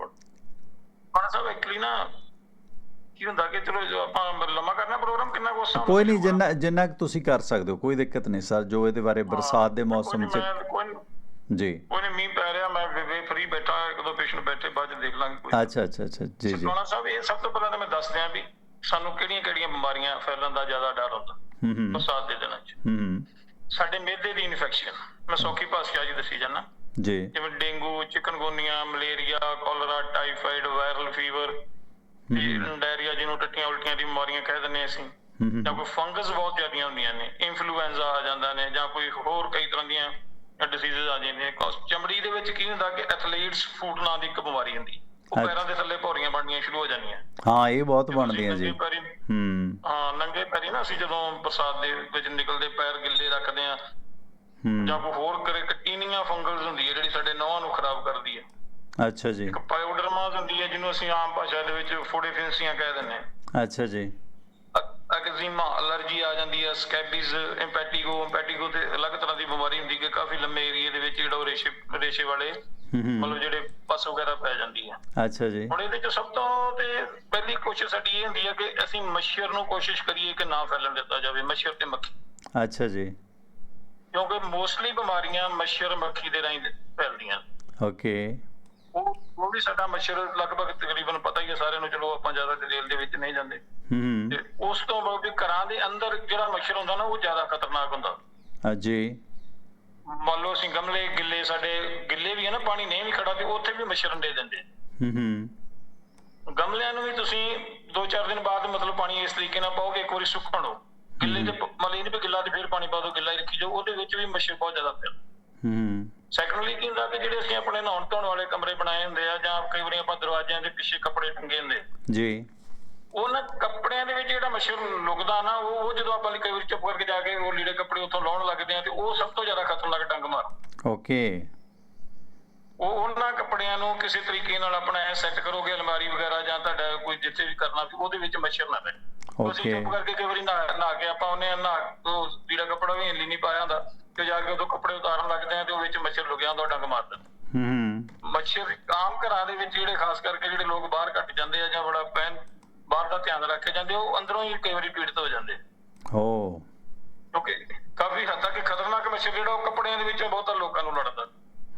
ਹਾਂ ਸਾਹਿਬ ਐਕਚੁਅਲੀ ਨਾ ਕੀ ਹੁੰਦਾ ਕਿ ਚਲੋ ਜੋ ਆਪਾਂ ਲੰਮਾ ਕਰਨਾ ਪ੍ਰੋਗਰਾਮ ਕਿੰਨਾ ਕੁ ਉਸ ਹਿਸਾਬ ਨਾਲ
ਕੋਈ ਨਹੀਂ? ਜਿੰਨਾ ਜਿੰਨਾ ਤੁਸੀਂ ਕਰ ਸਕਦੇ ਹੋ ਕੋਈ ਦਿੱਕਤ ਨਹੀਂ ਸਰ ਜੋ ਇਹਦੇ ਬਾਰੇ ਬਰਸਾਤ ਦੇ ਮੌਸਮ 'ਚ ਜੀ।
ਨਹੀਂ ਮੀਂਹ ਪੈ ਰਿਹਾ ਮੈਂ ਵੇ ਫ੍ਰੀ ਬੈਠਾ ਇੱਕ ਦੋ ਪੇਸ਼ੈਂਟ ਬੈਠੇ ਬਾਅਦ ਚ ਦੇਖ ਲਾਂਗੇ ਕੋਈ
ਅੱਛਾ ਅੱਛਾ ਅੱਛਾ ਜੀ ਜੀ।
ਸੋਨਾ ਸਾਹਿਬ ਇਹ ਸਭ ਤੋਂ ਪਹਿਲਾਂ ਤਾਂ ਮੈਂ ਦੱਸ ਦਿਆਂ ਵੀ ਸਾਨੂੰ ਕਿਹੜੀਆਂ ਕਿਹੜੀਆਂ ਬਿਮਾਰੀਆਂ ਫੈਲਣ ਦਾ ਜ਼ਿਆਦਾ ਡਰ ਹੁੰਦਾ
ਹੂੰ ਹੂੰ।
ਬਰਸਾਤ ਦੇ ਦਿਨਾਂ 'ਚ।
ਹੂੰ
ਸਾਡੇ ਮਿਹਦੇ ਦੀ ਇਨਫੈਕਸ਼ਨ ਮੈਂ ਸੌਖੀ ਭਾਸ਼ਾ 'ਚ ਦੱਸੀ ਜਾਂਦਾ।
ਜੀ।
ਜਿਵੇਂ dengue chikungunya malaria cholera typhoid viral fever diarrhoea ਜਿਹਨੂੰ ਟੱਟੀਆਂ ਉਲਟੀਆਂ ਦੀ ਬਿਮਾਰੀਆਂ ਕਹਿ ਦਿੰਦੇ ਹਾਂ ਅਸੀਂ। ਜਾਂ ਕੋਈ ਫੰਗਸ ਬਹੁਤ ਜ਼ਿਆਦੀਆਂ ਹੁੰਦੀਆਂ ਨੇ ਇਨਫਲੂਐਂਜ਼ਾ ਆ ਜਾਂਦਾ ਨੇ ਜਾਂ ਕੋਈ ਹੋਰ ਕਈ ਤਰ੍ਹਾਂ ਦੀਆਂ ਡਿਸੀਜ਼ਸ ਆ ਜਾਂਦੀਆਂ ਨੇ। ਕੌਸ- ਚਮੜੀ ਦੇ ਵਿੱਚ ਕੀ ਹੁੰਦਾ ਕਿ ਐਥਲੀਟਸ ਫੂਟ ਨਾਂ ਦੀ ਇੱਕ ਬਿਮਾਰੀ ਹੁੰਦੀ। ਉਹ। ਪੈਰਾਂ ਦੇ ਥੱਲੇ ਭੌਰੀਆਂ ਬਣਨੀਆਂ ਸ਼ੁਰੂ ਹੋ ਜਾਂਦੀਆਂ।
ਹਾਂ ਇਹ ਬਹੁਤ ਬਣਦੀਆਂ ਜੀ। ਹੂੰ।
ਹਾਂ ਨੰਗੇ ਪੈਰੀ ਨਾ ਅਸੀਂ ਜਦੋਂ ਬਰਸਾਤ ਦੇ ਵਿੱਚ ਨਿਕਲਦੇ ਪੈਰ ਗਿੱਲੇ ਰੱਖਦੇ ਆ
ਹੂੰ।
ਜਾਂ ਕੋਈ ਹੋਰ ਕਰੇ ਕਟੀਨੀਆ ਫੰਗਲਸ ਹੁੰਦੀ ਹੈ ਜਿਹੜੀ ਸਾਡੇ ਨਹੁੰ ਨੂੰ ਖਰਾਬ ਕਰਦੀ ਹੈ।
ਅੱਛਾ ਜੀ।
ਇੱਕ ਪਾਇਓਡਰਮਾਸ ਹੁੰਦੀ ਹੈ ਜਿਹਨੂੰ ਅਸੀਂ ਆਮ ਭਾਸ਼ਾ ਦੇ ਵਿੱਚ ਫੋੜੇ ਫਿੰਸੀਆਂ ਕਹਿ ਦਿੰਦੇ ਹਾਂ।
ਅੱਛਾ ਜੀ।
ਐਗਜ਼ੀਮਾ ਅਲਰਜੀ ਆ ਜਾਂਦੀ ਹੈ ਸਕੈਬੀਜ਼ ਇੰਪੈਟੀਗੋ ਇੰਪੈਟੀਗੋ ਤੇ ਅਲੱਗ ਤਰ੍ਹਾਂ ਦੀ ਬਿਮਾਰੀ ਹੁੰਦੀ ਕਿ ਕਾਫੀ ਲੰਮੇ ਏਰੀਏ ਦੇ ਵਿੱਚ ਜਿਹੜਾ ਰੇਸ਼ੇ ਰੇਸ਼ੇ ਵਾਲੇ ਮਤਲਬ ਜਿਹੜੇ ਪਸ ਵਗੈਰਾ ਪੈ ਜਾਂਦੀ ਹੈ।
ਅੱਛਾ ਜੀ।
ਹੁਣ ਇਹਦੇ ਚ ਸਭ ਤੋਂ ਤੇ ਪਹਿਲੀ ਕੋਸ਼ਿਸ਼ ਸਾਡੀ ਇਹ ਹੁੰਦੀ ਹੈ ਕਿ ਅਸੀਂ ਮੱਛਰ ਨੂੰ ਕੋਸ਼ਿਸ਼ ਕਰੀਏ ਕਿ ਨਾ ਫੈਲਣ ਦਿੱਤਾ ਜਾਵੇ ਮੱਛਰ ਤੇ ਮੱਖੀ।
ਅੱਛਾ ਜੀ।
ਕਿਉਂਕਿ ਮੋਸਟਲੀ ਬਿਮਾਰੀਆਂ ਮੱਛਰ ਮੱਖੀ ਦੇ ਰਾਹੀਂ ਫੈਲਦੀਆਂ
ਓਕੇ।
ਉਹ ਉਹ ਵੀ ਸਾਡਾ ਮੱਛਰ ਲਗਭਗ ਤਕਰੀਬਨ ਪਤਾ ਹੀ ਹੈ ਸਾਰਿਆਂ ਨੂੰ ਚਲੋ ਆਪਾਂ ਜ਼ਿਆਦਾ ਡਿਟੇਲ ਦੇ ਵਿੱਚ ਨਹੀਂ ਜਾਂਦੇ।
ਹੂੰ।
ਤੇ ਉਸ ਤੋਂ ਬਾਅਦ ਵੀ ਘਰਾਂ ਦੇ ਅੰਦਰ ਜਿਹੜਾ ਮੱਛਰ ਹੁੰਦਾ ਨਾ ਉਹ ਜ਼ਿਆਦਾ ਖਤਰਨਾਕ ਹੁੰਦਾ।
ਜੀ।
ਮੰਨ ਲਓ ਅਸੀਂ ਗਮਲੇ ਗਿੱਲੇ ਸਾਡੇ ਗਿੱਲੇ ਵੀ ਹੈ ਨਾ ਪਾਣੀ ਨਹੀਂ ਵੀ ਖੜਾ ਤੇ ਉੱਥੇ ਵੀ ਮੱਛਰ ਅੰਡੇ ਦਿੰਦੇ।
ਹੂੰ ਹੂੰ।
ਗਮਲਿਆਂ ਨੂੰ ਵੀ ਤੁਸੀਂ 2-4 ਦਿਨ ਬਾਅਦ ਮਤਲਬ ਪਾਣੀ ਇਸ ਤਰੀਕੇ ਨਾਲ ਪਾਓਗੇ ਇੱਕ ਵਾਰੀ ਸੁੱਕਣ ਦਿਓ ਗਿੱਲੇ ਤੇ ਮਤਲਬ ਇਹ ਵੀ ਗਿੱਲਾ ਤੇ ਫਿਰ ਪਾਣੀ ਪਾ ਦਿਓ ਗਿੱਲਾ ਹੀ ਰੱਖੀ ਜਾਓ ਉਹਦੇ ਵਿੱਚ ਵੀ ਮੱਛਰ ਬਹੁਤ ਜ਼ਿਆਦਾ ਫੈਲ
ਹੂੰ।
ਸੈਕੰਡਲੀ ਕੀ ਹੁੰਦਾ ਕਿ ਜਿਹੜੇ ਅਸੀਂ ਆਪਣੇ ਨਹਾਉਣ ਧੋਣ ਵਾਲੇ ਕਮਰੇ ਬਣਾਏ ਹੁੰਦੇ ਆ ਜਾਂ ਕਈ ਵਾਰੀ ਆਪਾਂ ਦਰਵਾਜ਼ਿਆਂ ਦੇ ਪਿੱਛੇ ਕੱਪੜੇ ਟੰਗੇ ਹੁੰਦੇ
ਜੀ।
ਉਹਨਾਂ ਕੱਪੜਿਆਂ ਦੇ ਵਿੱਚ ਜਿਹੜਾ ਮੱਛਰ ਲੁਕਦਾ ਨਾ ਉਹ ਉਹ ਜਦੋਂ ਆਪਾਂ ਕਈ ਵਾਰੀ ਚੁੱਪ ਕਰਕੇ ਜਾ ਕੇ ਉਹ ਲੀੜੇ ਕੱਪੜੇ ਉੱਥੋਂ ਲਾਉਣ ਲੱਗਦੇ ਆ ਤੇ ਉਹ ਸਭ ਤੋਂ ਜ਼ਿਆਦਾ ਖਤਰਨਾਕ ਡੰਗ ਮਾਰ।
ਓਕੇ।
ਉਹ ਉਹਨਾਂ ਕੱਪੜਿਆਂ ਨੂੰ ਕਿਸੇ ਤਰੀਕੇ ਨਾਲ ਆਪਣਾ ਐ ਸੈੱਟ ਕਰੋਗੇ ਅਲਮਾਰੀ ਵਗੈਰਾ ਜਾਂ ਤੁਹਾਡਾ ਕੋਈ ਜਿੱਥੇ ਵੀ ਕਰਨਾ ਵੀ ਉਹਦੇ ਵਿੱਚ ਮੱਛਰ ਨਾ ਰਹੇ
Okay.
ਚੁੱਪ ਕਰਕੇ ਕਈ ਵਾਰੀ ਨਹਾ ਕੇ ਆਪਾਂ ਉਹਨੇ ਨਹਾ ਉਹ ਲੀੜਾ ਕੱਪੜਾ ਵੀ ਹਿੱਲੀ ਨਹੀਂ ਪਾਇਆ ਹੁੰਦਾ। ਤੇ ਜਾ ਕੇ ਉਦੋਂ ਕੱਪੜੇ ਉਤਾਰਨ ਲੱਗਦੇ ਆ ਤੇ ਉਹ ਵਿੱਚ ਮੱਛਰ ਲੁਕਿਆ ਹੁੰਦਾ ਡੰਗ ਮਾਰ ਦਿੰਦਾ।
ਹੂੰ।
ਮੱਛਰ ਆਮ ਘਰਾਂ ਦੇ ਵਿੱਚ ਜਿਹੜੇ ਖਾਸ ਕਰਕੇ ਜਿਹੜੇ ਲੋਕ ਬਾਹਰ ਘੱਟ ਜਾਂਦੇ ਆ ਜਾਂ ਬੜਾ ਪੈਨ ਬਾਹਰ ਦਾ ਧਿਆਨ ਰੱਖ ਜਾਂਦੇ ਉਹ ਅੰਦਰੋਂ ਹੀ ਕਈ ਵਾਰੀ ਪੀੜਤ ਹੋ ਜਾਂਦੇ।
ਹੋ।
ਕਿਉਂਕਿ ਕਾਫੀ ਹੱਦ ਤੱਕ ਖਤਰਨਾਕ ਮੱਛਰ ਜਿਹੜਾ ਉਹ ਕੱਪੜਿਆਂ ਦੇ ਵਿੱਚੋਂ ਬਹੁਤਾ ਲੋਕਾਂ ਨੂੰ ਲੜਦਾ।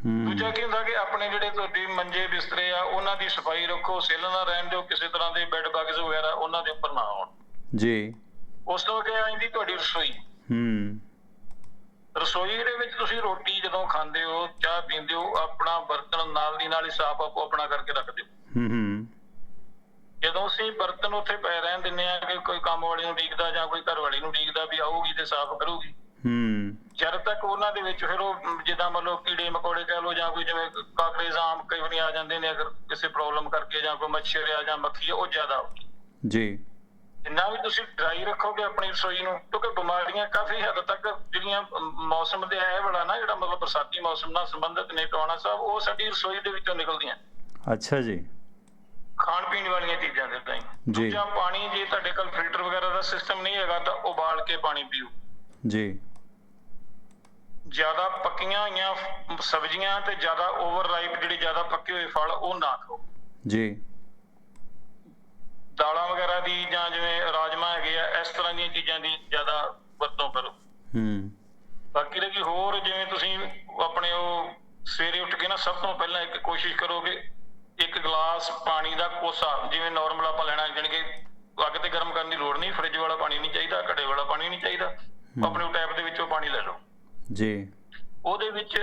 ਦੂਜਾ ਕੀ ਹੁੰਦਾ ਕਿ ਆਪਣੇ ਜਿਹੜੇ ਤੁਹਾਡੇ ਮੰਜੇ ਬਿਸਤਰੇ ਆ ਉਹਨਾਂ ਦੀ ਸਫ਼ਾਈ ਰੱਖੋ ਸਿੱਲ ਨਾ ਰਹਿਣ ਦਿਓ ਕਿਸੇ ਤਰ੍ਹਾਂ ਦੇ ਬੈੱਡ ਬਗਸ ਵਗੈਰਾ ਉਹਨਾਂ ਦੇ ਉੱਪਰ ਨਾ ਆਉਣ।
ਜੀ।
ਉਸ ਤੋਂ ਅੱਗੇ ਆ ਜਾਂਦੀ ਤੁਹਾਡੀ ਰਸੋਈ।
ਹੂੰ।
ਰਸੋਈ ਦੇ ਵਿੱਚ ਤੁਸੀਂ ਰੋਟੀ ਜਦੋਂ ਖਾਂਦੇ ਹੋ ਚਾਹ ਪੀਂਦੇ ਹੋ ਆਪਣਾ ਬਰਤਨ ਨਾਲ ਦੀ ਨਾਲ ਹੀ ਸਾਫ਼ ਆਪੋ ਆਪਣਾ ਕਰਕੇ ਰੱਖ ਦਿਓ
ਹੂੰ ਹੂੰ।
ਜਦੋਂ ਅਸੀਂ ਬਰਤਨ ਉੱਥੇ ਪਏ ਰਹਿਣ ਦਿੰਦੇ ਆ ਕਿ ਕੋਈ ਕੰਮ ਵਾਲੀ ਨੂੰ ਡੀਕਦਾ ਜਾਂ ਕੋਈ ਘਰ ਵਾਲੀ ਨੂੰ ਡੀਕਦਾ ਵੀ ਆਊਗੀ ਤੇ ਸਾਫ਼ ਕਰੂਗੀ।
ਹੂੰ।
ਜਦ ਤੱਕ ਉਹਨਾਂ ਦੇ ਵਿੱਚ ਫਿਰ ਉਹ ਜਿੱਦਾਂ ਮੰਨ ਲਓ ਕੀੜੇ ਮਕੌੜੇ ਕਹਿ ਲਓ ਜਾਂ ਕੋਈ ਜਿਵੇਂ ਕਾਕੜੇ ਆਮ ਕਈ ਵਾਰੀ ਆ ਜਾਂਦੇ ਨੇ ਅਗਰ ਕਿਸੇ ਪ੍ਰੋਬਲਮ ਕਰਕੇ ਜਾਂ ਕੋਈ ਮੱਛਰ ਆ ਜਾਂ ਮੱਖੀ ਆ ਉਹ ਜ਼ਿਆਦਾ
ਜੀ।
ਜਿੰਨਾ ਵੀ ਤੁਸੀਂ ਡਰਾਈ ਰੱਖੋਗੇ ਆਪਣੀ ਰਸੋਈ ਨੂੰ ਕਿਉਂਕਿ ਬਿਮਾਰੀਆਂ ਕਾਫੀ ਹੱਦ ਤੱਕ ਜਿਹੜੀਆਂ ਮੌਸਮ ਦੇ ਇਹ ਵਾਲਾ ਨਾ ਜਿਹੜਾ ਮਤਲਬ ਬਰਸਾਤੀ ਮੌਸਮ ਨਾਲ ਸੰਬੰਧਿਤ ਨੇ ਟਵਾਣਾ ਸਾਹਿਬ ਉਹ ਸਾਡੀ ਰਸੋਈ ਦੇ ਵਿੱਚੋਂ ਨਿਕਲਦੀਆਂ।
ਅੱਛਾ ਜੀ।
ਖਾਣ ਪੀਣ ਵਾਲੀਆਂ ਚੀਜ਼ਾਂ ਦੇ ਤਾਂ। ਦੂਜਾ ਪਾਣੀ ਜੇ ਤੁਹਾਡੇ ਕੋਲ ਫਿਲਟਰ ਵਗੈਰਾ ਦਾ ਸਿਸਟਮ ਨਹੀਂ ਹੈਗਾ ਤਾਂ ਉਬਾਲ ਕੇ ਪਾਣੀ ਪੀਓ।
ਜੀ।
ਜ਼ਿਆਦਾ ਪੱਕੀਆਂ ਹੋਈਆਂ ਸਬਜ਼ੀਆਂ ਤੇ ਜ਼ਿਆਦਾ ਓਵਰ ਰਾਈਪ ਜਿਹੜੇ ਜ਼ਿਆਦਾ ਪੱਕੇ ਹੋਏ ਫਲ ਉਹ ਨਾ ਖਾਓ।
ਜੀ।
ਦਾਲਾਂ ਵਗੈਰਾ ਦੀ ਜਾਂ ਜਿਵੇਂ ਰਾਜਮਾ ਹੈਗੇ ਆ ਇਸ ਤਰ੍ਹਾਂ ਦੀਆਂ ਚੀਜ਼ਾਂ ਦੀ ਜ਼ਿਆਦਾ ਵਰਤੋਂ ਕਰੋ।
ਹੂੰ।
ਬਾਕੀ ਰਹੀ ਹੋਰ ਜਿਵੇਂ ਤੁਸੀਂ ਆਪਣੇ ਉਹ ਸਵੇਰੇ ਉੱਠ ਕੇ ਨਾ ਸਭ ਤੋਂ ਪਹਿਲਾਂ ਇੱਕ ਕੋਸ਼ਿਸ਼ ਕਰੋਗੇ ਇੱਕ ਗਲਾਸ ਪਾਣੀ ਦਾ ਕੋਸਾ ਜਿਵੇਂ ਨਾਰਮਲ ਆਪਾਂ ਲੈਣਾ ਜਾਣੀ ਕਿ ਅੱਗ ਤੇ ਗਰਮ ਕਰਨ ਦੀ ਲੋੜ ਨਹੀਂ ਫ੍ਰਿਜ ਵਾਲਾ ਪਾਣੀ ਨਹੀਂ ਚਾਹੀਦਾ ਘੜੇ ਵਾਲਾ ਪਾਣੀ ਨਹੀਂ ਚਾਹੀਦਾ ਆਪਣੇ ਟੈਪ ਦੇ ਵਿੱਚੋਂ ਪਾਣੀ ਲੈ ਲਓ।
ਜੀ।
ਉਹਦੇ ਵਿੱਚ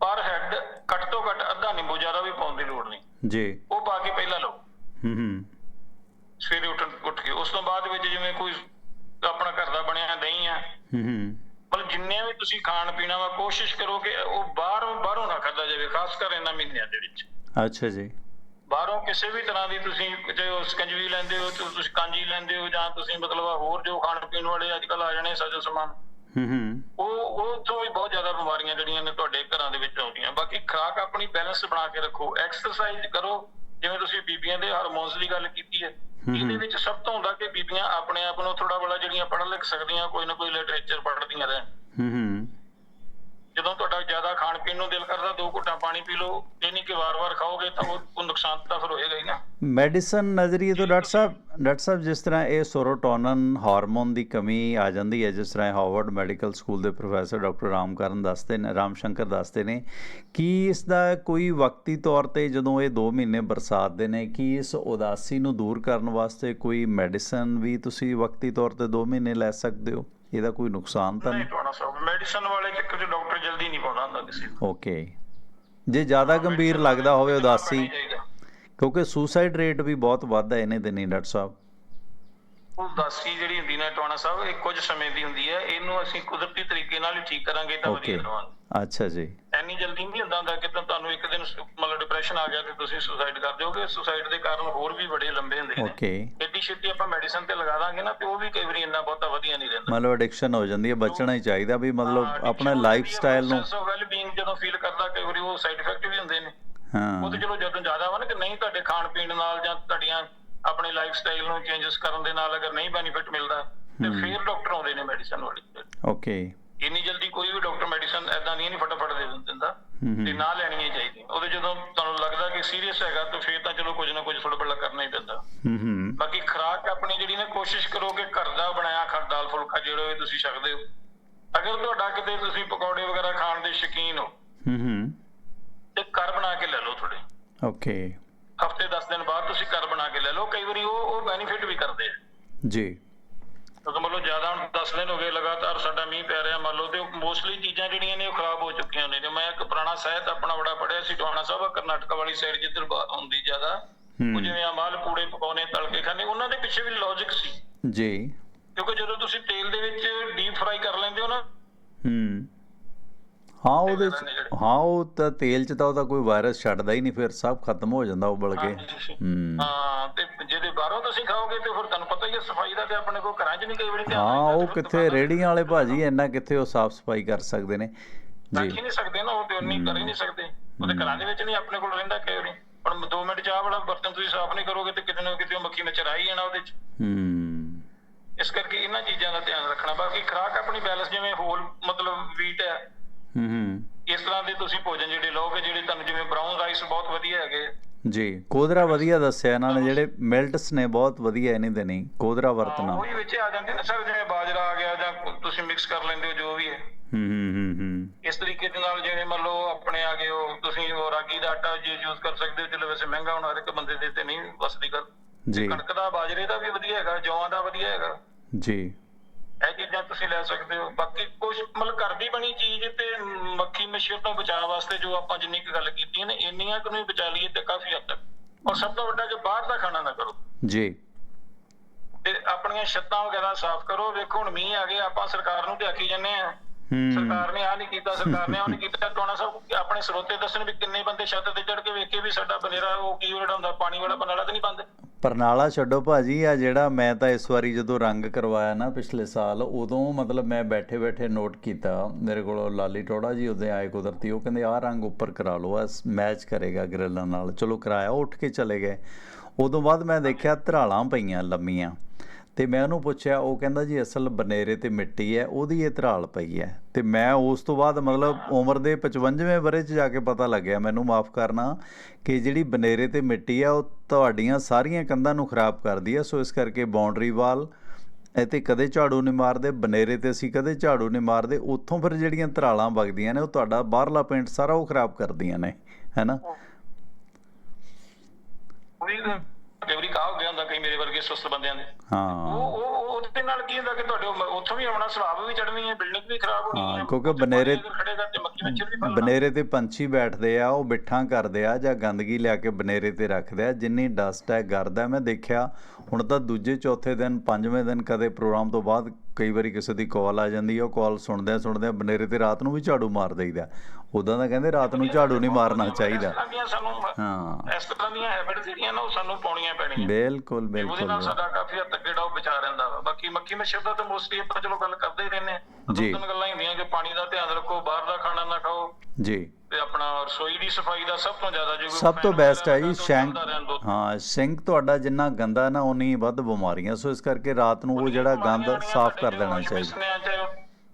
ਪਰ ਹੈਡ ਘੱਟ ਤੋਂ ਘੱਟ ਅੱਧਾ ਨਿੰਬੂ ਜ਼ਿਆਦਾ ਵੀ ਪਾਉਣ ਦੀ ਲੋੜ ਨਹੀਂ।
ਜੀ।
ਉਹ ਪਾ ਕੇ ਪਹਿਲਾਂ ਲਓ।
ਹੂੰ ਹੂੰ।
ਸਵੇਰੇ ਉੱਠ ਉੱਠ ਕੇ। ਉਸ ਤੋਂ ਬਾਅਦ ਵਿੱਚ ਜਿਵੇਂ ਕੋਈ ਆਪਣਾ ਘਰ ਦਾ ਬਣਿਆ ਦਹੀਂ ਆ।
ਹੂੰ ਹੂੰ।
ਮਤਲਬ ਜਿੰਨੇ ਵੀ ਤੁਸੀਂ ਖਾਣ ਪੀਣਾ ਵਾ ਕੋਸ਼ਿਸ਼ ਕਰੋ ਕਿ ਉਹ ਬਾਹਰੋਂ ਬਾਹਰੋਂ ਨਾ ਖਾਧਾ ਜਾਵੇ ਖਾਸ ਕਰ ਇਹਨਾਂ ਮਹੀਨਿਆਂ ਦੇ ਵਿੱਚ।
ਅੱਛਾ ਜੀ।
ਬਾਹਰੋਂ ਕਿਸੇ ਵੀ ਤਰ੍ਹਾਂ ਦੀ ਤੁਸੀਂ ਜੇ ਉਹ ਸਕੰਜਵੀ ਲੈਂਦੇ ਹੋ ਤੇ ਤੁਸੀਂ ਕਾਂਜੀ ਲੈਂਦੇ ਹੋ ਜਾਂ ਤੁਸੀਂ ਮਤਲਬ ਹੋਰ ਜੋ ਖਾਣ ਪੀਣ ਵਾਲੇ ਅੱਜ ਕੱਲ ਆ ਜਾਣੇ ਸਾਜੋ ਸਮਾਨ।
ਹੂੰ ਹੂੰ।
ਉਹ ਉਹ ਤੋਂ ਵੀ ਬਹੁਤ ਜ਼ਿਆਦਾ ਬਿਮਾਰੀਆਂ ਜਿਹੜੀਆਂ ਨੇ ਤੁਹਾਡੇ ਘਰਾਂ ਦੇ ਵਿੱਚ ਆਉਂਦੀਆਂ। ਬਾਕੀ ਖੁਰਾਕ ਆਪਣੀ ਬੈਲੈਂਸ ਬਣਾ ਕੇ ਰੱਖੋ। ਐਕਸਰਸਾਈਜ਼ ਕਰੋ। ਜਿਵੇਂ ਤੁਸੀਂ ਬੀਬੀਆਂ ਦੇ ਹਾਰਮੋਨਸ ਦੀ ਗੱਲ ਕੀਤੀ ਹੈ। ਇਹਦੇ ਵਿੱਚ ਸਭ ਤੋਂ ਹੁੰਦਾ ਕਿ ਬੀਬੀਆਂ ਆਪਣੇ ਆਪ ਨੂੰ ਥੋੜਾ ਬੜਾ ਜਿਹੜੀਆਂ ਪੜ੍ਹ ਲਿਖ ਸਕਦੀਆਂ ਕੋਈ ਨਾ ਕੋਈ ਲਿਟਰੇਚਰ ਪੜ੍ਹਦੀਆਂ ਰਹਿਣ।
ਹੂੰ ਹੂੰ।
ਜਦੋਂ ਤੁਹਾਡਾ ਜ਼ਿਆਦਾ ਖਾਣ ਪੀਣ ਨੂੰ ਦਿਲ ਕਰਦਾ, ਦੋ ਘੁੱਟਾਂ ਪਾਣੀ ਪੀ ਲਓ, ਇਹ ਨਹੀਂ ਕਿ ਵਾਰ-ਵਾਰ ਖਾਓਗੇ ਤਾਂ ਉਹ ਨੁਕਸਾਨ ਤਾਂ ਫਿਰ ਹੋਏਗਾ ਹੀ ਨਾ।
ਮੈਡੀਸਨ ਨਜ਼ਰੀਏ ਤੋਂ ਡਾਕਟਰ ਸਾਹਿਬ ਡਾਕਟਰ ਸਾਹਿਬ, ਜਿਸ ਤਰ੍ਹਾਂ ਇਹ ਸੋਰੋਟੋਨਨ ਹਾਰਮੋਨ ਦੀ ਕਮੀ ਆ ਜਾਂਦੀ ਹੈ, ਜਿਸ ਤਰ੍ਹਾਂ ਹਾਰਵਰਡ ਮੈਡੀਕਲ ਸਕੂਲ ਦੇ ਪ੍ਰੋਫੈਸਰ ਡਾਕਟਰ ਰਾਮਕਰਨ ਦੱਸਦੇ ਨੇ ਰਾਮ ਸ਼ੰਕਰ ਦੱਸਦੇ ਨੇ ਕਿ ਇਸ ਦਾ ਕੋਈ ਵਕਤੀ ਤੌਰ ਤੇ ਜਦੋਂ ਇਹ 2 ਮਹੀਨੇ ਬਰਸਾਤ ਦੇ ਨੇ, ਕਿ ਇਸ ਉਦਾਸੀ ਨੂੰ ਦੂਰ ਕਰਨ ਵਾਸਤੇ ਕੋਈ ਮੈਡੀਸਨ ਵੀ ਤੁਸੀਂ ਵਕਤੀ ਤੌਰ ਤੇ 2 ਮਹੀਨੇ ਲੈ ਸਕਦੇ ਹੋ? ਇਹਦਾ ਕੋਈ ਨੁਕਸਾਨ ਤਾਂ
ਨਹੀਂ ਟੋਣਾ ਸਾਹਿਬ ਮੈਡੀਸਨ ਵਾਲੇ ਚੱਕਰ 'ਚ ਡਾਕਟਰ ਜਲਦੀ ਨਹੀਂ ਪਾਉਂਦਾ ਹੁੰਦਾ ਕਿਸੇ ਨੂੰ।
ਓਕੇ। ਜੇ ਜ਼ਿਆਦਾ ਗੰਭੀਰ ਲੱਗਦਾ ਹੋਵੇ ਉਦਾਸੀ। ਕਿਉਂਕਿ ਸੁਸਾਈਡ ਰੇਟ ਵੀ ਬਹੁਤ ਵੱਧ ਹੈ ਇਹਨੇ ਦਿਨੀ ਡਾਕਟਰ ਸਾਹਿਬ।
ਉਦਾਸੀ ਜਿਹੜੀ ਹੁੰਦੀ ਨਾ ਟੋਣਾ ਸਾਹਿਬ ਇਹ ਕੁਝ ਸਮੇਂ ਦੀ ਹੁੰਦੀ ਹੈ ਇਹਨੂੰ ਅਸੀਂ ਕੁਦਰਤੀ ਤਰੀਕੇ ਨਾਲ ਹੀ ਠੀਕ ਕਰਾਂਗੇ ਤਾਂ ਵਧੀਆ ਰਹਾਂਗੇ
ਅੱਛਾ ਜੀ।
ਐਨੀ ਜਲਦੀ ਨਹੀਂ ਹੁੰਦਾ ਹੁੰਦਾ ਕਿ ਤੁਹਾਨੂੰ ਇੱਕ ਦਿਨ ਮਤਲਬ ਡਿਪਰੈਸ਼ਨ ਆ ਗਿਆ ਤੇ ਤੁਸੀਂ ਸੁਸਾਈਡ ਕਰ ਦਿਓਗੇ। ਸੁਸਾਈਡ ਦੇ ਕਾਰਨ ਹੋਰ ਵੀ ਬੜੇ ਲੰਬੇ ਹੁੰਦੇ ਨੇ।
ਓਕੇ
ਏਡੀ ਛੇਤੀ ਆਪਾਂ ਮੈਡੀਸਨ ਤੇ ਲਗਾ ਦਾਂਗੇ ਨਾ ਤੇ ਉਹ ਵੀ ਕਈ ਵਾਰੀ ਇੰਨਾ ਬਹੁਤਾ ਵਧੀਆ ਨਹੀਂ ਰਹਿੰਦਾ।
ਮਤਲਬ ਐਡਿਕਸ਼ਨ ਹੋ ਜਾਂਦੀ ਹੈ ਬਚਣਾ ਹੀ ਚਾਹੀਦਾ ਵੀ ਮਤਲਬ ਆਪਣੇ ਲਾਈਫ ਸਟਾਈਲ ਨੂੰ
ਸੋ ਵੈਲ ਬੀਇੰਗ ਜਦੋਂ ਫੀਲ ਕਰਦਾ ਕਈ ਵਾਰੀ ਉਹ ਸਾਈਡ ਇਫੈਕਟ ਵੀ ਹੁੰਦੇ ਨੇ। ਉਹ
ਹਾਂ।
ਤੇ ਚਲੋ ਜਦੋਂ ਜ਼ਿਆਦਾ ਵਾ ਨਾ ਕਿ ਨਹੀਂ ਤੁਹਾਡੇ ਖਾਣ ਪੀਣ ਨਾਲ ਜਾਂ ਤੁਹਾਡੀਆਂ ਆਪਣੇ ਲਾਈਫ ਸਟਾਈਲ ਨੂੰ ਚੇਂਜਸ ਕਰਨ ਦੇ ਨਾਲ ਅਗਰ ਨਹੀਂ ਬੈਨੀਫਿਟ ਮਿਲਦਾ ਤੇ। ਫਿਰ ਡਾਕਟਰ ਆਉਂਦੇ ਨੇ ਮੈਡੀਸਨ ਵਾਲੇ।
ਓਕੇ
ਇੰਨੀ ਜਲਦੀ ਕੋਈ ਵੀ ਡਾਕਟਰ ਮੈਡੀਸਨ ਐਦਾਂ ਨਹੀਂ ਨਹੀਂ ਫਟਾਫਟ ਦੇ ਦਿੰਦਾ। ਤੇ ਨਾ ਲੈਣੀ ਚਾਹੀਦੀ ਉਹਦੇ ਜਦੋਂ ਤੁਹਾਨੂੰ ਲੱਗਦਾ ਕਿ ਸੀਰੀਅਸ ਹੈਗਾ ਤਾਂ ਫਿਰ ਤਾਂ ਚਲੋ ਕੁਝ ਨਾ ਕੁਝ ਥੋੜਾ ਬੜਾ ਕਰਨਾ ਹੀ ਪੈਂਦਾ।
ਹੂੰ ਹੂੰ।
ਬਾਕੀ ਖੁਰਾਕ ਆਪਣੀ ਜਿਹੜੀ ਨਾ ਕੋਸ਼ਿਸ਼ ਕਰੋ ਕਿ ਘਰ ਦਾ ਬਣਾਇਆ ਖਾ ਦਾਲ ਫੁਲਕਾ ਜਿਹੜਾ ਵੀ ਤੁਸੀਂ ਛਕਦੇ ਹੋ। ਅਗਰ ਤੁਹਾਡਾ ਕਿਤੇ ਤੁਸੀਂ ਪਕੌੜੇ ਵਗੈਰਾ ਖਾਣ ਦੇ ਸ਼ੌਕੀਨ ਹੋ
ਹੂੰ ਹੂੰ।
ਤੇ ਘਰ ਬਣਾ ਕੇ ਲੈ ਲਓ ਥੋੜੇ
ਓਕੇ।
ਹਫ਼ਤੇ 10 ਦਿਨ ਬਾਅਦ ਤੁਸੀਂ ਘਰ ਬਣਾ ਕੇ ਲੈ ਲਓ। ਕਈ ਵਾਰੀ ਉਹ ਉਹ ਬੈਨੀਫਿਟ ਵੀ ਕਰਦੇ ਆ।
ਜੀ।
ਕਿਉਂਕਿ ਮੰਨ ਲਓ ਜ਼ਿਆਦਾ ਹੁਣ 10 ਦਿਨ ਹੋ ਗਏ ਲਗਾਤਾਰ ਸਾਡਾ ਮੀਂਹ ਪੈ ਰਿਹਾ ਮੰਨ ਲਓ ਤੇ ਮੋਸਟਲੀ ਚੀਜ਼ਾਂ ਜਿਹੜੀਆਂ ਨੇ ਉਹ ਖਰਾਬ ਹੋ ਚੁੱਕੀਆਂ ਨੇ। ਤੇ ਮੈਂ ਇੱਕ ਪੁਰਾਣਾ ਸਾਹਿਤ ਆਪਣਾ ਬੜਾ ਪੜਿਆ ਸੀ ਟਵਾਣਾ ਸਾਹਿਬ ਕਰਨਾਟਕਾ ਵਾਲੀ ਸਾਈਡ ਜਿੱਧਰ ਹੁੰਦੀ ਜ਼ਿਆਦਾ ਉਹ ਜਿਵੇਂ ਆ ਮਾਲ ਪੂੜੇ ਪਕਾਉਣੇ ਤਲ ਕੇ ਖਾਣੇ ਉਹਨਾਂ ਦੇ ਪਿੱਛੇ ਵੀ ਲੌਜੀਕ ਸੀ।
ਜੀ।
ਕਿਉਂਕਿ ਜਦੋਂ ਤੁਸੀਂ ਤੇਲ ਦੇ ਵਿੱਚ ਡੀਪ ਫਰਾਈ ਕਰ ਲੈਂਦੇ ਹੋ ਨਾ
ਹੂੰ। ਹਾਂ ਉਹਦੇ ਚ
ਜਿਹੜੇ।
ਹਾਂ ਉਹ ਤਾਂ ਤੇਲ ਚ ਤਾਂ ਉਹਦਾ ਕੋਈ ਵਾਇਰਸ ਛੱਡਦਾ ਹੀ ਨਹੀਂ ਫਿਰ ਸਭ ਖਤਮ ਹੋ ਜਾਂਦਾ ਉਬਲ ਕੇ। ਹੂੰ।
ਹਾਂ ਤੇ ਜਿਹਦੇ ਬਾਹਰੋਂ ਤੁਸੀਂ ਖਾਓਗੇ ਤੇ ਫਿਰ ਤੁਹਾਨੂੰ ਪਤਾ ਹੀ ਹੈ ਸਫ਼ਾਈ ਦਾ ਤੇ ਆਪਣੇ ਕੋਲ ਘਰਾਂ 'ਚ ਨਹੀਂ ਕਈ ਵਾਰੀ ਧਿਆਨ
ਹਾਂ
ਰਹਿੰਦਾ,
ਉਹ
ਤੇ ਫਿਰ
ਕਿੱਥੇ
ਦੁਕਾਨਾਂ
ਰੇੜੀਆਂ ਵਾਲੇ ਭਾਜੀ ਇੰਨਾ ਕਿੱਥੇ ਉਹ ਸਾਫ਼ ਸਫ਼ਾਈ ਕਰ ਸਕਦੇ ਨੇ।
ਰੱਖ
ਜੀ।
ਹੀ ਨਹੀਂ ਸਕਦੇ ਨਾ ਉਹ ਤੇ ਉਨੀ ਕਰ ਹੀ ਨਹੀਂ ਸਕਦੇ। ਉਹਦੇ ਘਰਾਂ ਦੇ ਵਿੱਚ ਨਹੀਂ ਆਪਣੇ ਕੋਲ ਰਹਿੰਦਾ ਕਈ ਵਾਰੀ। ਹੁਣ 2 ਮਿੰਟ ਚਾਹ ਵਾਲਾ ਬਰਤਨ ਤੁਸੀਂ ਸਾਫ਼ ਨਹੀਂ ਕਰੋਗੇ ਤੇ ਕਿਤੇ ਨਾ ਕਿਤੇ ਉਹ ਮੱਖੀ ਮੱਛਰ ਆ ਹੀ ਜਾਣਾ ਉਹਦੇ 'ਚ।
ਹੂੰ।
ਇਸ ਕਰਕੇ ਇਹਨਾਂ ਚੀਜ਼ਾਂ ਦਾ ਧਿਆਨ ਰੱਖਣਾ। ਬਾਕੀ ਖੁਰਾਕ ਆਪਣੀ ਬੈਲੈਂਸ ਜਿਵੇਂ ਹੋਲ ਮਤਲਬ ਵੀਟ ਹੈ
ਹੂੰ ਹੂੰ।
ਇਸ ਤਰ੍ਹਾਂ ਦੇ ਤੁਸੀਂ ਭੋਜਨ ਜਿਹੜੇ ਲਓਗੇ ਜਿਹੜੇ ਤੁਹਾਨੂੰ ਜਿਵੇਂ ਬ੍ਰਾਊਨ ਰਾਈਸ ਬਹੁਤ ਵਧੀਆ ਹੈਗੇ।
ਜੀ ਕੋਦਰਾ ਵਧੀਆ ਦੱਸਿਆ ਇਹਨਾਂ ਨੇ ਜਿਹੜੇ ਮਿਲਟਸ ਨੇ ਬਹੁਤ ਵਧੀਆ ਇਹਨੇ ਦੇ ਨਹੀਂ ਕੋਦਰਾ ਵਰਤਣਾ।
ਉਹੀ ਵਿੱਚ ਆ ਜਾਂਦੇ ਨੇ ਸਰ ਜਿਵੇਂ ਬਾਜਰਾ ਆ ਗਿਆ ਜਾਂ ਤੁਸੀਂ ਮਿਕਸ ਕਰ ਲੈਂਦੇ ਹੋ ਜੋ ਵੀ ਹੈ।
ਹੂੰ ਹੂੰ ਹੂੰ ਹੂੰ।
ਇਸ ਤਰੀਕੇ ਦੇ ਨਾਲ ਜਿਵੇਂ ਮੰਨ ਲਓ ਆਪਣੇ ਆ ਗਏ ਉਹ ਤੁਸੀਂ ਉਹ ਰਾਗੀ ਦਾ ਆਟਾ ਜੇ ਯੂਜ਼ ਕਰ ਸਕਦੇ ਹੋ ਚਲੋ ਵੈਸੇ ਮਹਿੰਗਾ ਹੁਣ ਹਰ ਇੱਕ ਬੰਦੇ ਦੇ ਤੇ ਨਹੀਂ ਵਸਦੀ ਗੱਲ।
ਜੀ।
ਕਣਕ ਦਾ ਬਾਜਰੇ ਦਾ ਵੀ ਵਧੀਆ ਹੈਗਾ ਜੌਆਂ ਦਾ ਵਧੀਆ ਹੈਗਾ।
ਜੀ।
ਇਹ ਚੀਜ਼ਾਂ ਤੁਸੀਂ ਲੈ ਸਕਦੇ ਹੋ। ਬਾਕੀ ਕੁਝ ਮਤਲਬ ਘਰ ਦੀ ਬਣੀ ਚੀਜ਼ ਤੇ ਮੱਖੀ ਮੱਛਰ ਤੋਂ ਬਚਾਅ ਵਾਸਤੇ ਜੋ ਆਪਾਂ ਜਿੰਨੀ ਕੁ ਗੱਲ ਕੀਤੀ ਨੇ ਇੰਨੀਆਂ ਕੁ ਨੂੰ ਬਚਾ ਲਈਏ ਤੇ ਕਾਫੀ ਹੱਦ ਤੱਕ। ਔਰ ਸਭ ਤੋਂ ਵੱਡਾ ਕਿ ਬਾਹਰ ਦਾ ਖਾਣਾ ਨਾ ਕਰੋ।
ਜੀ।
ਤੇ ਆਪਣੀਆਂ ਛੱਤਾਂ ਵਗੈਰਾ ਸਾਫ਼ ਕਰੋ। ਵੇਖੋ ਹੁਣ ਮੀਂਹ ਆ ਗਏ ਆਪਾਂ ਸਰਕਾਰ ਨੂੰ ਤੇ ਆਖੀ ਜਾਂਦੇ ਆ ਸਰਕਾਰ ਨੇ ਆ ਨਹੀਂ ਕੀਤਾ ਸਰਕਾਰ ਨੇ ਆ ਨਹੀਂ ਕੀਤਾ। ਟੋਣਾ ਸਾਹਿਬ ਆਪਣੇ ਸਰੋਤੇ ਦੱਸਣ ਵੀ ਕਿੰਨੇ ਬੰਦੇ ਛੱਤ ਤੇ ਚੜ ਕੇ ਵੇਖੇ ਵੀ ਸਾਡਾ ਬਨੇਰਾ ਉਹ ਕੀ ਜਿਹੜਾ ਹੁੰਦਾ ਪਾਣੀ ਵਾਲਾ ਬਨਾਲਾ ਤੇ ਨਹੀਂ ਬੰਦ।
ਪਰਨਾਲਾ ਛੱਡੋ ਭਾਜੀ, ਆ ਜਿਹੜਾ ਮੈਂ ਤਾਂ ਇਸ ਵਾਰੀ ਜਦੋਂ ਰੰਗ ਕਰਵਾਇਆ ਨਾ ਪਿਛਲੇ ਸਾਲ, ਉਦੋਂ ਮਤਲਬ ਮੈਂ ਬੈਠੇ ਬੈਠੇ ਨੋਟ ਕੀਤਾ ਮੇਰੇ ਕੋਲ ਲਾਲੀ ਟੋੜਾ ਜੀ, ਉਹਦੇ ਆਏ ਕੁਦਰਤੀ, ਉਹ ਕਹਿੰਦੇ, ਆਹ ਰੰਗ ਉੱਪਰ ਕਰਾ ਲਓ ਆ ਮੈਚ ਕਰੇਗਾ ਗ੍ਰਿਲਾਂ ਨਾਲ। ਚਲੋ ਕਰਾਇਆ ਉਹ ਉੱਠ ਕੇ ਚਲੇ ਗਏ। ਉਦੋਂ ਬਾਅਦ ਮੈਂ ਦੇਖਿਆ ਧਰਾਲਾਂ ਪਈਆਂ ਲੰਮੀਆਂ। ਤੇ ਮੈਂ ਉਹਨੂੰ ਪੁੱਛਿਆ, ਉਹ ਕਹਿੰਦਾ ਜੀ ਅਸਲ ਬਨੇਰੇ ਤੇ ਮਿੱਟੀ ਹੈ, ਉਹਦੀ ਇਹ ਧਰਾਲ ਪਈ ਹੈ। ਤੇ ਮੈਂ ਉਸ ਤੋਂ ਬਾਅਦ ਮਤਲਬ ਉਮਰ ਦੇ 55ਵੇਂ ਬਰੇ 'ਚ ਜਾ ਕੇ ਪਤਾ ਲੱਗਿਆ, ਮੈਨੂੰ ਮਾਫ ਕਰਨਾ, ਕਿ ਜਿਹੜੀ ਬਨੇਰੇ ਤੇ ਮਿੱਟੀ ਆ ਉਹ ਤੁਹਾਡੀਆਂ ਸਾਰੀਆਂ ਕੰਧਾਂ ਨੂੰ ਖਰਾਬ ਕਰਦੀ ਹੈ। ਸੋ ਇਸ ਕਰਕੇ ਬਾਉਂਡਰੀ ਵਾਲ ਇਹ ਤੇ ਕਦੇ ਝਾੜੂ ਨਹੀਂ ਮਾਰਦੇ, ਬਨੇਰੇ ਤੇ ਅਸੀਂ ਕਦੇ ਝਾੜੂ ਨਹੀਂ ਮਾਰਦੇ, ਉੱਥੋਂ ਫਿਰ ਜਿਹੜੀਆਂ ਧਰਾਲਾਂ ਵਗਦੀਆਂ ਨੇ, ਉਹ ਤੁਹਾਡਾ ਬਾਹਰਲਾ ਪੇਂਟ ਸਾਰਾ ਉਹ ਖਰਾਬ ਕਰਦੀਆਂ ਨੇ ਹੈਨਾ
ਉਹ ਕਈ ਵਾਰੀ ਕਾਹ ਹੋ ਗਿਆ ਹੁੰਦਾ ਕਈ ਮੇਰੇ ਵਰਗੇ ਸੁਸਤ ਬੰਦਿਆਂ ਦੇ।
ਹਾਂ।
ਉਹ ਉਹ ਉਹਦੇ ਨਾਲ ਕੀ ਹੁੰਦਾ ਕਿ ਤੁਹਾਡੇ ਉੱਥੋਂ ਵੀ ਆਉਣਾ ਸਵਾਬ ਵੀ ਚੜਨੀ ਹੈ ਬਿਲਡਿੰਗ ਵੀ ਖਰਾਬ ਹੋਣੀ
ਹਾਂ, ਕਿਉਂਕਿ ਬਨੇਰੇ-
ਮੱਛਰ ਵੀ
ਬਨੇਰੇ ਤੇ ਪੰਛੀ ਬੈਠਦੇ ਆ ਉਹ ਬਿੱਠਾਂ ਕਰਦੇ ਆ ਜਾਂ ਗੰਦਗੀ ਲਿਆ ਕੇ ਬਨੇਰੇ ਤੇ ਰੱਖਦੇ ਆ ਜਿੰਨੀ ਡਸਟ ਹੈ ਗਰਦ ਹੈ ਮੈਂ ਦੇਖਿਆ ਹੁਣ ਤਾਂ ਦੂਜੇ ਚੌਥੇ ਦਿਨ ਪੰਜਵੇਂ ਦਿਨ ਕਦੇ ਪ੍ਰੋਗਰਾਮ ਤੋਂ ਬਾਅਦ ਕਈ ਵਾਰੀ ਕਿਸੇ ਦੀ ਕਾਲ ਆ ਜਾਂਦੀ ਹੈ ਉਹ ਕਾਲ ਸੁਣਦੇ ਸੁਣਦੇ ਬਨੇਰੇ ਤੇ ਰਾਤ ਨੂੰ ਵੀ ਝਾੜੂ ਮਾਰ ਦੇਈਦਾ ਉਦਾਂ ਤਾਂ ਕਹਿੰਦੇ ਰਾਤ ਨੂੰ ਝਾੜੂ ਨਹੀਂ ਮਾਰਨਾ ਚਾਹੀਦਾ। ਹਾਂ।
ਇਸ ਤਰ੍ਹਾਂ ਦੀਆਂ ਹੈਬਿਟਸ ਜਿਹੜੀਆਂ ਨਾ ਉਹ ਸਾਨੂੰ ਪਾਉਣੀਆਂ ਪੈਣੀਆਂ।
ਬਿਲਕੁਲ
ਤੇ ਉਹਦੇ
ਬਿਲਕੁਲ।
ਨਾਲ ਸਾਡਾ ਕਾਫੀ ਹੱਦ ਤੱਕ ਜਿਹੜਾ ਉਹ ਬਚਾ ਰਹਿੰਦਾ ਵਾ। ਬਾਕੀ ਮੱਖੀ ਮੱਛਰ ਦਾ ਤਾਂ ਮੋਸਟਲੀ ਆਪਾਂ ਚਲੋ ਗੱਲ ਕਰਦੇ ਹੀ ਰਹਿੰਦੇ
ਜੀ।
ਦੋ ਤਿੰਨ ਗੱਲਾਂ ਹੀ ਹੁੰਦੀਆਂ ਕਿ ਪਾਣੀ ਦਾ ਧਿਆਨ ਰੱਖੋ ਬਾਹਰ ਦਾ ਖਾਣਾ ਨਾ ਖਾਓ।
ਜੀ।
ਤੇ ਆਪਣਾ ਰਸੋਈ ਦੀ ਸਫ਼ਾਈ ਦਾ ਸਭ ਤੋਂ ਜ਼ਿਆਦਾ ਜੋ
ਸਭ ਤੋਂ ਬੈਸਟ ਹੈ ਜੀ ਸ਼ੈਂਕ। ਹਾਂ ਸਿੰਕ ਤੁਹਾਡਾ ਜਿੰਨਾ ਗੰਦਾ ਨਾ ਉਨੀ ਵੱਧ ਬਿਮਾਰੀਆਂ। ਸੋ ਇਸ ਕਰਕੇ ਰਾਤ ਨੂੰ ਉਹ ਜਿਹੜਾ ਗੰਦ ਸਾਫ਼ ਕਰ ਦੇਣਾ ਚਾਹੀਦਾ।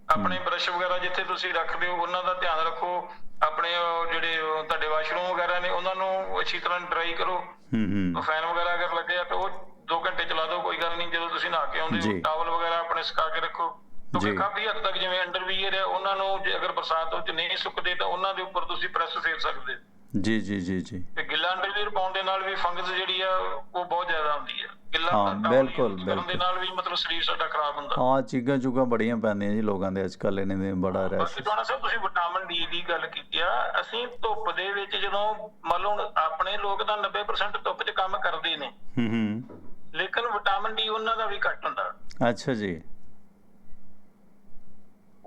ਆਪਣੇ ਬਰਸ਼ ਵਗੈਰਾ ਜਿੱਥੇ ਤੁਸੀਂ ਰੱਖਦੇ ਹੋ ਉਹਨਾਂ ਦਾ ਧਿਆਨ ਰੱਖੋ। ਆਪਣੇ ਜਿਹੜੇ ਤੁਹਾਡੇ ਵਾਸ਼ਰੂਮ ਵਗੈਰਾ ਨੇ ਉਹਨਾਂ ਨੂੰ ਅੱਛੀ ਤਰ੍ਹਾਂ ਡਰਾਈ ਕਰੋ।
ਹੂੰ ਹੂੰ।
ਫੈਨ ਵਗੈਰਾ ਅਗਰ ਲੱਗੇ ਆ ਤਾਂ ਉਹ 2 ਘੰਟੇ ਚਲਾ ਦਿਓ ਕੋਈ ਗੱਲ ਨਹੀਂ। ਜਦੋਂ ਤੁਸੀਂ ਨਹਾ ਕੇ ਆਉਂਦੇ। ਹੋ ਟਾਵਲ ਵਗੈਰਾ ਆਪਣੇ ਸੁਕਾ ਕੇ ਰੱਖੋ। ਕਿਉਂਕਿ ਕਾਫੀ ਹੱਦ ਤੱਕ ਜਿਵੇਂ ਅੰਡਰਵੀਅਰ ਹੈ ਉਹਨਾਂ ਨੂੰ ਜੇ ਅਗਰ ਬਰਸਾਤ ਵਿੱਚ ਨਹੀਂ ਸੁੱਕਦੇ ਤਾਂ ਉਹਨਾਂ ਦੇ ਉੱਪਰ ਤੁਸੀਂ ਪ੍ਰੈਸ ਫੇਰ ਸਕਦੇ
ਜੀ ਜੀ ਜੀ ਜੀ।
ਤੇ ਗਿੱਲਾ ਅੰਡਰਵੀਅਰ ਪਾਉਣ ਦੇ ਨਾਲ ਵੀ ਫੰਗਸ ਜਿਹੜੀ ਆ ਉਹ ਬਹੁਤ ਜ਼ਿਆਦਾ ਹੁੰਦੀ ਹੈ ਗਿੱਲਾ
ਹਾਂ, ਬਿਲਕੁਲ,
ਕਰਨ ਦੇ
ਬਿਲਕੁਲ।
ਨਾਲ ਵੀ ਮਤਲਬ ਸਰੀਰ ਸਾਡਾ ਖਰਾਬ ਹੁੰਦਾ।
ਹਾਂ ਚੀਜ਼ਾਂ ਚੁਗਾ ਬੜੀਆਂ ਪੈਂਦੀਆਂ ਜੀ ਲੋਕਾਂ ਦੇ ਅੱਜਕੱਲ ਇਹਨੇ ਦੇ ਬੜਾ ਰੈਸ਼।
ਬਾਕੀ ਤੁਹਾਨੂੰ ਸਾਹਿਬ ਤੁਸੀਂ ਵਿਟਾਮਿਨ ਡੀ ਦੀ ਗੱਲ ਕੀਤੀ ਆ। ਅਸੀਂ ਧੁੱਪ ਦੇ ਵਿੱਚ ਜਦੋਂ ਮੰਨ ਲਓ ਆਪਣੇ ਲੋਕ ਤਾਂ 90% ਧੁੱਪ 'ਚ ਕੰਮ ਕਰਦੇ ਨੇ।
ਹੂੰ ਹੂੰ।
ਲੇਕਿਨ ਵਿਟਾਮਿਨ ਡੀ ਉਹਨਾਂ ਦਾ ਵੀ ਘੱਟ ਹੁੰਦਾ।
ਅੱਛਾ ਜੀ।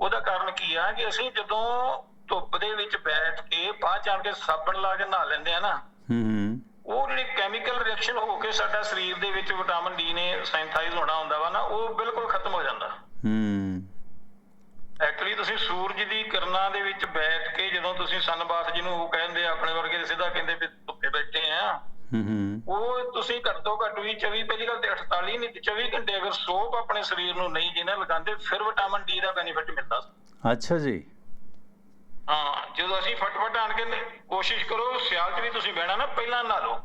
ਉਹਦਾ ਕਾਰਨ ਕੀ ਆ ਕਿ ਅਸੀਂ ਜਦੋਂ ਧੁੱਪ ਦੇ ਵਿੱਚ ਬੈਠ ਕੇ ਚ ਆਣ ਕੇ ਸਾਬਣ ਲਾ ਕੇ ਨਹਾ ਲੈਂਦੇ ਆ ਨਾ
ਹੂੰ
ਉਹ ਜਿਹੜੀ ਕੈਮੀਕਲ ਰਿਐਕਸ਼ਨ ਹੋ ਕੇ ਸਾਡਾ ਸਰੀਰ ਦੇ ਵਿੱਚ ਵਿਟਾਮਿਨ ਡੀ ਨੇ ਸੈਂਥਾਈਜ਼ ਹੋਣਾ ਹੁੰਦਾ ਵਾ ਨਾ ਉਹ ਬਿਲਕੁਲ ਖਤਮ ਹੋ ਜਾਂਦਾ।
ਹੂੰ।
ਐਕਚੁਅਲੀ ਤੁਸੀਂ ਸੂਰਜ ਦੀ ਕਿਰਨਾਂ ਦੇ ਵਿੱਚ ਬੈਠ ਕੇ ਜਦੋਂ ਤੁਸੀਂ ਸਨ ਬਾਥ ਜਿਹਨੂੰ ਉਹ ਕਹਿੰਦੇ ਆ ਆਪਣੇ ਵਰਗੇ ਸਿੱਧਾ ਕਹਿੰਦੇ ਵੀ ਧੁੱਪੇ ਬੈਠੇ ਆ ਉਹ ਤੁਸੀਂ ਘੱਟ ਘੱਟ ਵੀ 24 ਪਹਿਲੀ ਗੱਲ ਤੇ 48 ਨਹੀਂ ਤੇ 24 ਘੰਟੇ ਅਗਰ ਸੋਪ ਆਪਣੇ ਸਰੀਰ ਨੂੰ ਨਹੀਂ ਜਿਹਨਾਂ ਲਗਾਉਂਦੇ ਫਿਰ ਵਿਟਾਮਿਨ ਡੀ ਦਾ ਬੈਨੀਫਿਟ ਮਿਲਦਾ
ਅੱਛਾ ਜੀ।
ਹਾਂ ਜਦੋਂ ਅਸੀਂ ਫਟਫਟ ਆਣ ਕੇ ਕੋਸ਼ਿਸ਼ ਕਰੋ ਸਿਆਲ 'ਚ ਵੀ ਤੁਸੀਂ ਬਹਿਣਾ ਨਾ ਪਹਿਲਾਂ ਨਹਾ ਲਓ।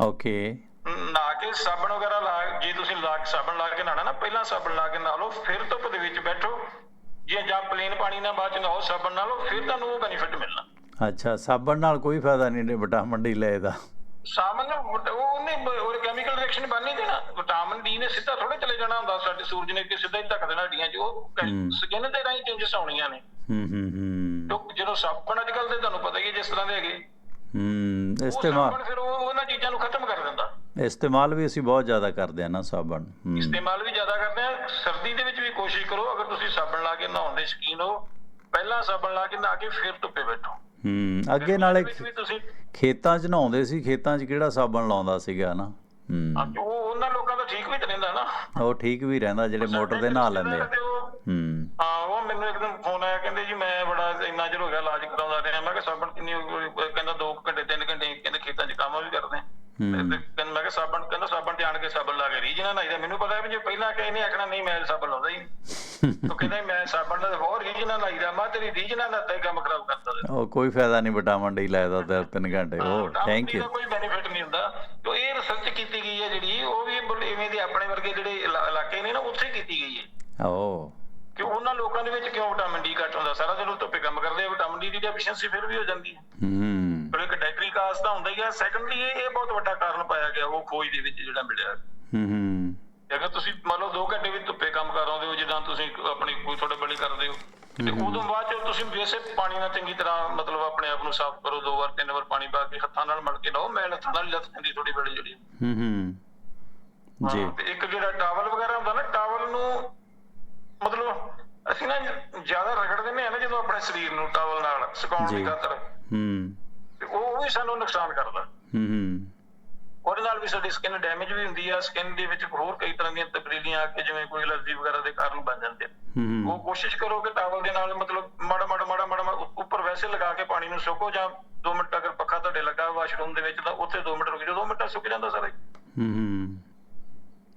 ਓਕੇ।
ਨਹਾ ਕੇ ਸਾਬਣ ਵਗੈਰਾ ਲਾ ਜੇ ਤੁਸੀਂ ਲਾ ਕੇ ਸਾਬਣ ਲਾ ਕੇ ਨਹਾਣਾ ਨਾ ਪਹਿਲਾਂ ਸਾਬਣ ਲਾ ਕੇ ਨਹਾ ਲਓ ਫਿਰ ਧੁੱਪ ਦੇ ਵਿੱਚ ਬੈਠੋ। ਜੇ ਜਾਂ ਪਲੇਨ ਪਾਣੀ ਨਾਲ ਬਾਅਦ ਚ ਨਹਾਓ ਸਾਬਣ ਨਾਲ ਫਿਰ ਤੁਹਾਨੂੰ ਉਹ ਬੈਨੀਫਿਟ ਮਿਲਣਾ।
ਅੱਛਾ ਸਾਬਣ ਨਾਲ ਕੋਈ ਫਾਇਦਾ ਨਹੀਂ ਨੇ ਵਿਟਾਮਿਨ ਡੀ ਲੈ ਦਾ।
ਉਹ ਉਹਨੇ ਉਹ ਕੈਮੀਕਲ ਰਿਐਕਸ਼ਨ ਬਣ ਨਹੀਂ ਦੇਣਾ। ਵਿਟਾਮਿਨ ਡੀ ਨੇ ਸਿੱਧਾ ਥੋੜੇ ਚਲੇ ਜਾਣਾ ਹੁੰਦਾ ਸਾਡੇ ਸੂਰਜ ਨੇ ਕਿ ਸਿੱਧਾ ਹੀ ਧੱਕ ਦੇਣਾ ਹੱਡੀਆਂ 'ਚ। ਉਹ। ਸਕਿਨ ਦੇ ਰਾਹੀਂ ਚੇਂਜਸ ਆਉਣੀਆਂ ਨੇ।
ਹੂੰ ਹੂੰ ਹੂੰ।
ਜਦੋਂ ਸਾਬਣ ਅੱਜ ਕੱਲ ਦੇ ਤੁਹਾਨੂੰ ਪਤਾ ਹੀ ਹੈ ਜਿਸ ਤਰ੍ਹਾਂ ਦੇ ਹੈਗੇ।
ਹੂੰ ਇਸਤੇਮਾਲ
ਫਿਰ ਉਹ ਉਹਨਾਂ ਚੀਜ਼ਾਂ ਨੂੰ ਖਤਮ ਕਰ ਦਿੰਦਾ।
ਇਸਤੇਮਾਲ ਵੀ ਅਸੀਂ ਬਹੁਤ ਜ਼ਿਆਦਾ ਕਰਦੇ ਆ ਨਾ ਸਾਬਣ।
ਇਸਤੇਮਾਲ ਵੀ ਜ਼ਿਆਦਾ ਕਰਦੇ ਆ ਸਰਦੀ ਦੇ ਵਿੱਚ ਵੀ ਕੋਸ਼ਿਸ਼ ਕਰੋ ਅਗਰ ਤੁਸੀਂ ਸਾਬਣ ਲਾ ਕੇ ਨਹਾਉਣ ਦੇ ਸ਼ੌਕੀਨ ਹੋ ਪਹਿਲਾਂ ਸਾਬਣ ਲਾ ਕੇ ਨਹਾ ਕੇ ਫਿਰ ਧੁੱਪੇ ਬੈਠੋ।
ਹੂੰ ਅੱਗੇ ਨਾਲੇ
ਤੁਸੀਂ
ਖੇਤਾਂ 'ਚ ਨਹਾਉਂਦੇ ਸੀ ਖੇਤਾਂ 'ਚ ਕਿਹੜਾ ਸਾਬਣ ਲਾਉਂਦਾ ਸੀਗਾ ਨਾ?
ਹਾਂ, ਉਹ ਉਹਨਾਂ ਲੋਕਾਂ ਦਾ ਠੀਕ ਵੀ ਤਾਂ ਰਹਿੰਦਾ ਨਾ।
ਉਹ ਠੀਕ ਵੀ ਰਹਿੰਦਾ ਜਿਹੜੇ ਮੋਟਰ ਤੇ ਨਹਾ ਲੈਂਦੇ ਆ। ਹੂੰ।
ਹਾਂ ਉਹ ਮੈਨੂੰ ਇੱਕਦਮ ਫੋਨ ਆਇਆ ਕਹਿੰਦੇ ਜੀ ਮੈਂ ਬੜਾ ਇੰਨਾ ਚਿਰ ਹੋ ਗਿਆ ਇਲਾਜ ਕਰਾਉਂਦਾ ਰਿਹਾ ਮੈਂ ਕਿਹਾ ਸਾਬਣ ਕਿੰਨੀ ਕਹਿੰਦਾ 2 ਘੰਟੇ 3 ਘੰਟੇ ਕਹਿੰਦੇ ਖੇਤਾਂ 'ਚ ਕੰਮ ਵੀ ਕਰਦੇ ਆ। ਤੇ- ਤੇ ਕਹਿੰਦਾ ਮੈਂ ਕਿਹਾ ਸਾਬਣ ਕਹਿੰਦਾ ਸਾਬਣ ਤੇ ਆਣ ਕੇ ਸਾਬਣ ਲਾ ਕੇ ਰੀਜਨਾ ਨਾਈਦਾ ਮੈਨੂੰ ਪਤਾ ਵੀ ਜੇ ਪਹਿਲਾਂ ਕਹੇ ਨਹੀਂ ਆਖਣਾ ਨਹੀਂ ਮੈਂ ਸਾਬਣ ਲਾਉਂਦਾ ਹੀ ਨਹੀਂ। ਉਹ ਕਹਿੰਦਾ ਮੈਂ ਸਾਬਣ ਦਾ ਬਹੁਤ ਰੀਜਨਾ ਲਾਈਦਾ ਮੈਂ ਤੇਰੀ ਰੀਜਨਾ ਦਾ ਤਾਂ ਕੰਮ ਖਰਾਬ ਕਰਦਾ।
ਉਹ ਕੋਈ ਫਾਇਦਾ ਨਹੀਂ ਵਿਟਾਮਿਨ ਡੀ ਲੈਦਾ ਤੇ 3 ਘੰਟੇ। ਉਹ ਥੈਂਕ ਯੂ
ਕੋਈ ਬੈਨੀਫਿਟ ਨਹੀਂ ਹੁੰਦਾ। ਤੇ ਇਹ ਰਿਸਰਚ ਕੀਤੀ ਗਈ ਹੈ ਜਿਹੜੀ ਉਹ ਵੀ ਇਵੇਂ ਦੇ ਆਪਣੇ ਵਰਗੇ ਜਿਹੜੇ ਇਲਾ- ਇਲਾਕੇ ਨੇ ਨਾ ਉੱਥੇ ਕੀਤੀ ਗਈ ਹੈ।
ਓ
ਕਿ ਉਹਨਾਂ ਲੋਕਾਂ ਦੇ ਵਿੱਚ ਕਿਉਂ ਵਿਟਾਮਿਨ ਡੀ ਘੱਟ ਹੁੰਦਾ? ਸਾਰਾ ਦਿਨ ਉਹ ਧੁੱਪੇ ਕੰਮ ਕਰਦੇ ਆ ਵਿਟਾਮਿਨ ਡੀ ਦੀ ਡੈਫੀਸ਼ੀਐਂਸੀ ਫਿਰ ਵੀ ਹੋ ਜਾਂਦੀ ਹੈ।
ਹੂੰ।
ਪਰ ਇੱਕ ਡਾਇਟਰੀ ਕਾਸ ਤਾਂ ਹੁੰਦਾ ਹੀ ਆ। ਸੈਕੰਡਲੀ ਇਹ ਬਹੁਤ ਵੱਡਾ ਕਾਰਨ ਪਾਇਆ ਗਿਆ ਉਹ ਖੋਜ ਦੇ ਵਿੱਚ ਜਿਹੜਾ ਮਿਲਿਆ।
ਹੂੰ ਹੂੰ।
ਅਗਰ ਤੁਸੀਂ ਮੰਨ ਲਓ 2 ਘੰਟੇ ਵੀ ਧੁੱਪੇ ਕੰਮ ਕਰ ਆਉਂਦੇ ਹੋ ਜਿੱਦਾਂ ਤੁਸੀਂ ਆਪਣੀ ਕੋਈ ਤੁਹਾਡੇ ਬਲੀ ਕਰਦੇ ਹੋ ਤੇ ਉਦੋਂ ਬਾਅਦ ਚ ਤੁਸੀਂ ਵੈਸੇ ਪਾਣੀ ਨਾਲ ਚੰਗੀ ਤਰ੍ਹਾਂ ਮਤਲਬ ਆਪਣੇ ਆਪ ਨੂੰ ਸਾਫ਼ ਕਰੋ ਦੋ ਵਾਰ ਤਿੰਨ ਵਾਰ ਪਾਣੀ ਪਾ ਕੇ ਹੱਥਾਂ ਨਾਲ ਮਲ ਕੇ ਲਾਓ ਮੈਲ ਹੱਥਾਂ ਨਾਲ ਲੱਥ ਜਾਂਦੀ ਥੋੜੀ ਬੜੀ ਜਿਹੜੀ।
ਹੂੰ ਹੂੰ। ਜੀ।
ਤੇ ਇੱਕ ਜਿਹੜਾ ਟਾਵਲ ਵਗੈਰਾ ਹੁੰਦਾ ਨਾ ਟਾਵਲ ਨੂੰ ਮਤਲਬ ਅਸੀਂ ਨਾ ਜ਼ਿਆਦਾ ਰਗੜ ਦਿੰਦੇ ਆ ਨਾ ਜਦੋਂ ਆਪਣੇ ਸਰੀਰ ਨੂੰ ਟਾਵਲ ਨਾਲ ਸੁਕਾਉਣ। ਦੀ ਖਾਤਰ।
ਹੂੰ।
ਤੇ ਉਹ ਵੀ ਸਾਨੂੰ ਨੁਕਸਾਨ ਕਰਦਾ।
ਹੂੰ ਹੂੰ।
ਉਹਦੇ ਨਾਲ ਵੀ ਸਾਡੀ ਸਕਿਨ ਡੈਮੇਜ ਵੀ ਹੁੰਦੀ ਆ ਸਕਿਨ ਦੇ ਵਿੱਚ ਹੋਰ ਕਈ ਤਰ੍ਹਾਂ ਦੀਆਂ ਤਬਦੀਲੀਆਂ ਆ ਕੇ ਜਿਵੇਂ ਕੋਈ ਐਲਰਜੀ ਵਗੈਰਾ ਦੇ ਕਾਰਨ ਬਣ ਜਾਂਦੇ ਆ।
ਹੂੰ
ਉਹ ਕੋਸ਼ਿਸ਼ ਕਰੋ ਕਿ ਟਾਵਲ ਦੇ ਨਾਲ ਮਤਲਬ ਮਾੜਾ ਮਾੜਾ ਮਾੜਾ ਮਾੜਾ ਉੱਪਰ ਵੈਸੇ ਲਗਾ ਕੇ ਪਾਣੀ ਨੂੰ ਸੁੱਕੋ ਜਾਂ 2 ਮਿੰਟ ਅਗਰ ਪੱਖਾ ਤੁਹਾਡੇ ਲੱਗਾ ਵਾਸ਼ਰੂਮ ਦੇ ਵਿੱਚ ਤਾਂ ਉੱਥੇ 2 ਮਿੰਟ ਰੁਕ ਜਾਓ 2 ਮਿੰਟਾਂ ਸੁੱਕ ਜਾਂਦਾ ਸਾਰਾ ਹੀ।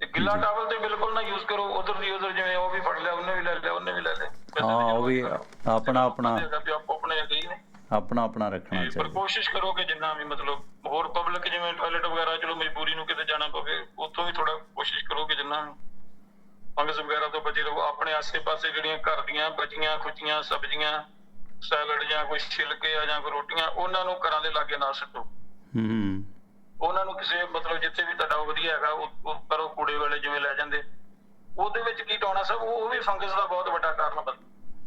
ਤੇ ਗਿੱਲਾ ਟਾਵਲ ਤੇ ਬਿਲਕੁਲ ਨਾ ਯੂਜ਼ ਕਰੋ ਉਧਰ ਦੀ ਉਧਰ ਜਿਵੇਂ ਉਹ ਵੀ ਫੜ ਲਿਆ ਉਹਨੇ ਵੀ ਲੈ ਲਿਆ ਉਹਨੇ ਵੀ ਲੈ ਲਿਆ।
ਹਾਂ ਉਹ ਵੀ ਆਪਣਾ ਆਪਣਾ।
ਆਪੋ ਆਪਣੇ ਹੀ ਨੇ।
ਆਪਣਾ ਆਪਣਾ ਰੱਖਣਾ
ਤੇ ਪਰ
ਚਾਹੀਦਾ।
ਕੋਸ਼ਿਸ਼ ਕਰੋ ਕਿ ਜਿੰਨਾ ਵੀ ਮਤਲਬ ਹੋਰ ਪਬਲਿਕ ਜਿਵੇਂ ਟਾਇਲਟ ਵਗੈਰਾ ਚਲੋ ਮਜਬੂਰੀ ਨੂੰ ਕਿਤੇ ਜਾਣਾ ਪਵੇ ਉੱਥੋਂ ਵੀ ਥੋੜਾ ਕੋਸ਼ਿਸ਼ ਕਰੋ ਕਿ ਜਿੰਨਾ ਫੰਗਸ ਵਗੈਰਾ ਤੋਂ ਬਚੇ ਰਹੋ। ਆਪਣੇ ਆਸੇ-ਪਾਸੇ ਜਿਹੜੀਆਂ ਘਰ ਦੀਆਂ ਬਚੀਆਂ ਖੁਚੀਆਂ ਸਬਜ਼ੀਆਂ ਸੈਲਡ ਜਾਂ ਕੋਈ ਛਿਲਕੇ ਆ ਜਾਂ ਕੋਈ ਰੋਟੀਆਂ ਉਹਨਾਂ ਨੂੰ ਘਰਾਂ ਦੇ ਲਾਗੇ ਨਾ ਸੁੱਟੋ।
ਹੂੰ।
ਉਹਨਾਂ ਨੂੰ ਕਿਸੇ ਮਤਲਬ ਜਿੱਥੇ ਵੀ ਤੁਹਾਡਾ ਵਧੀਆ ਹੈਗਾ ਉਹ ਕਰੋ ਕੂੜੇ ਵਾਲੇ ਜਿਵੇਂ ਲੈ ਜਾਂਦੇ। ਉਹਦੇ ਵਿੱਚ ਕੀ ਟਾਉਣਾ ਸਭ ਉਹ ਵੀ ਫੰਗਸ ਦਾ ਬਹੁਤ ਵੱਡਾ ਕਾਰਨ ਬਣਦਾ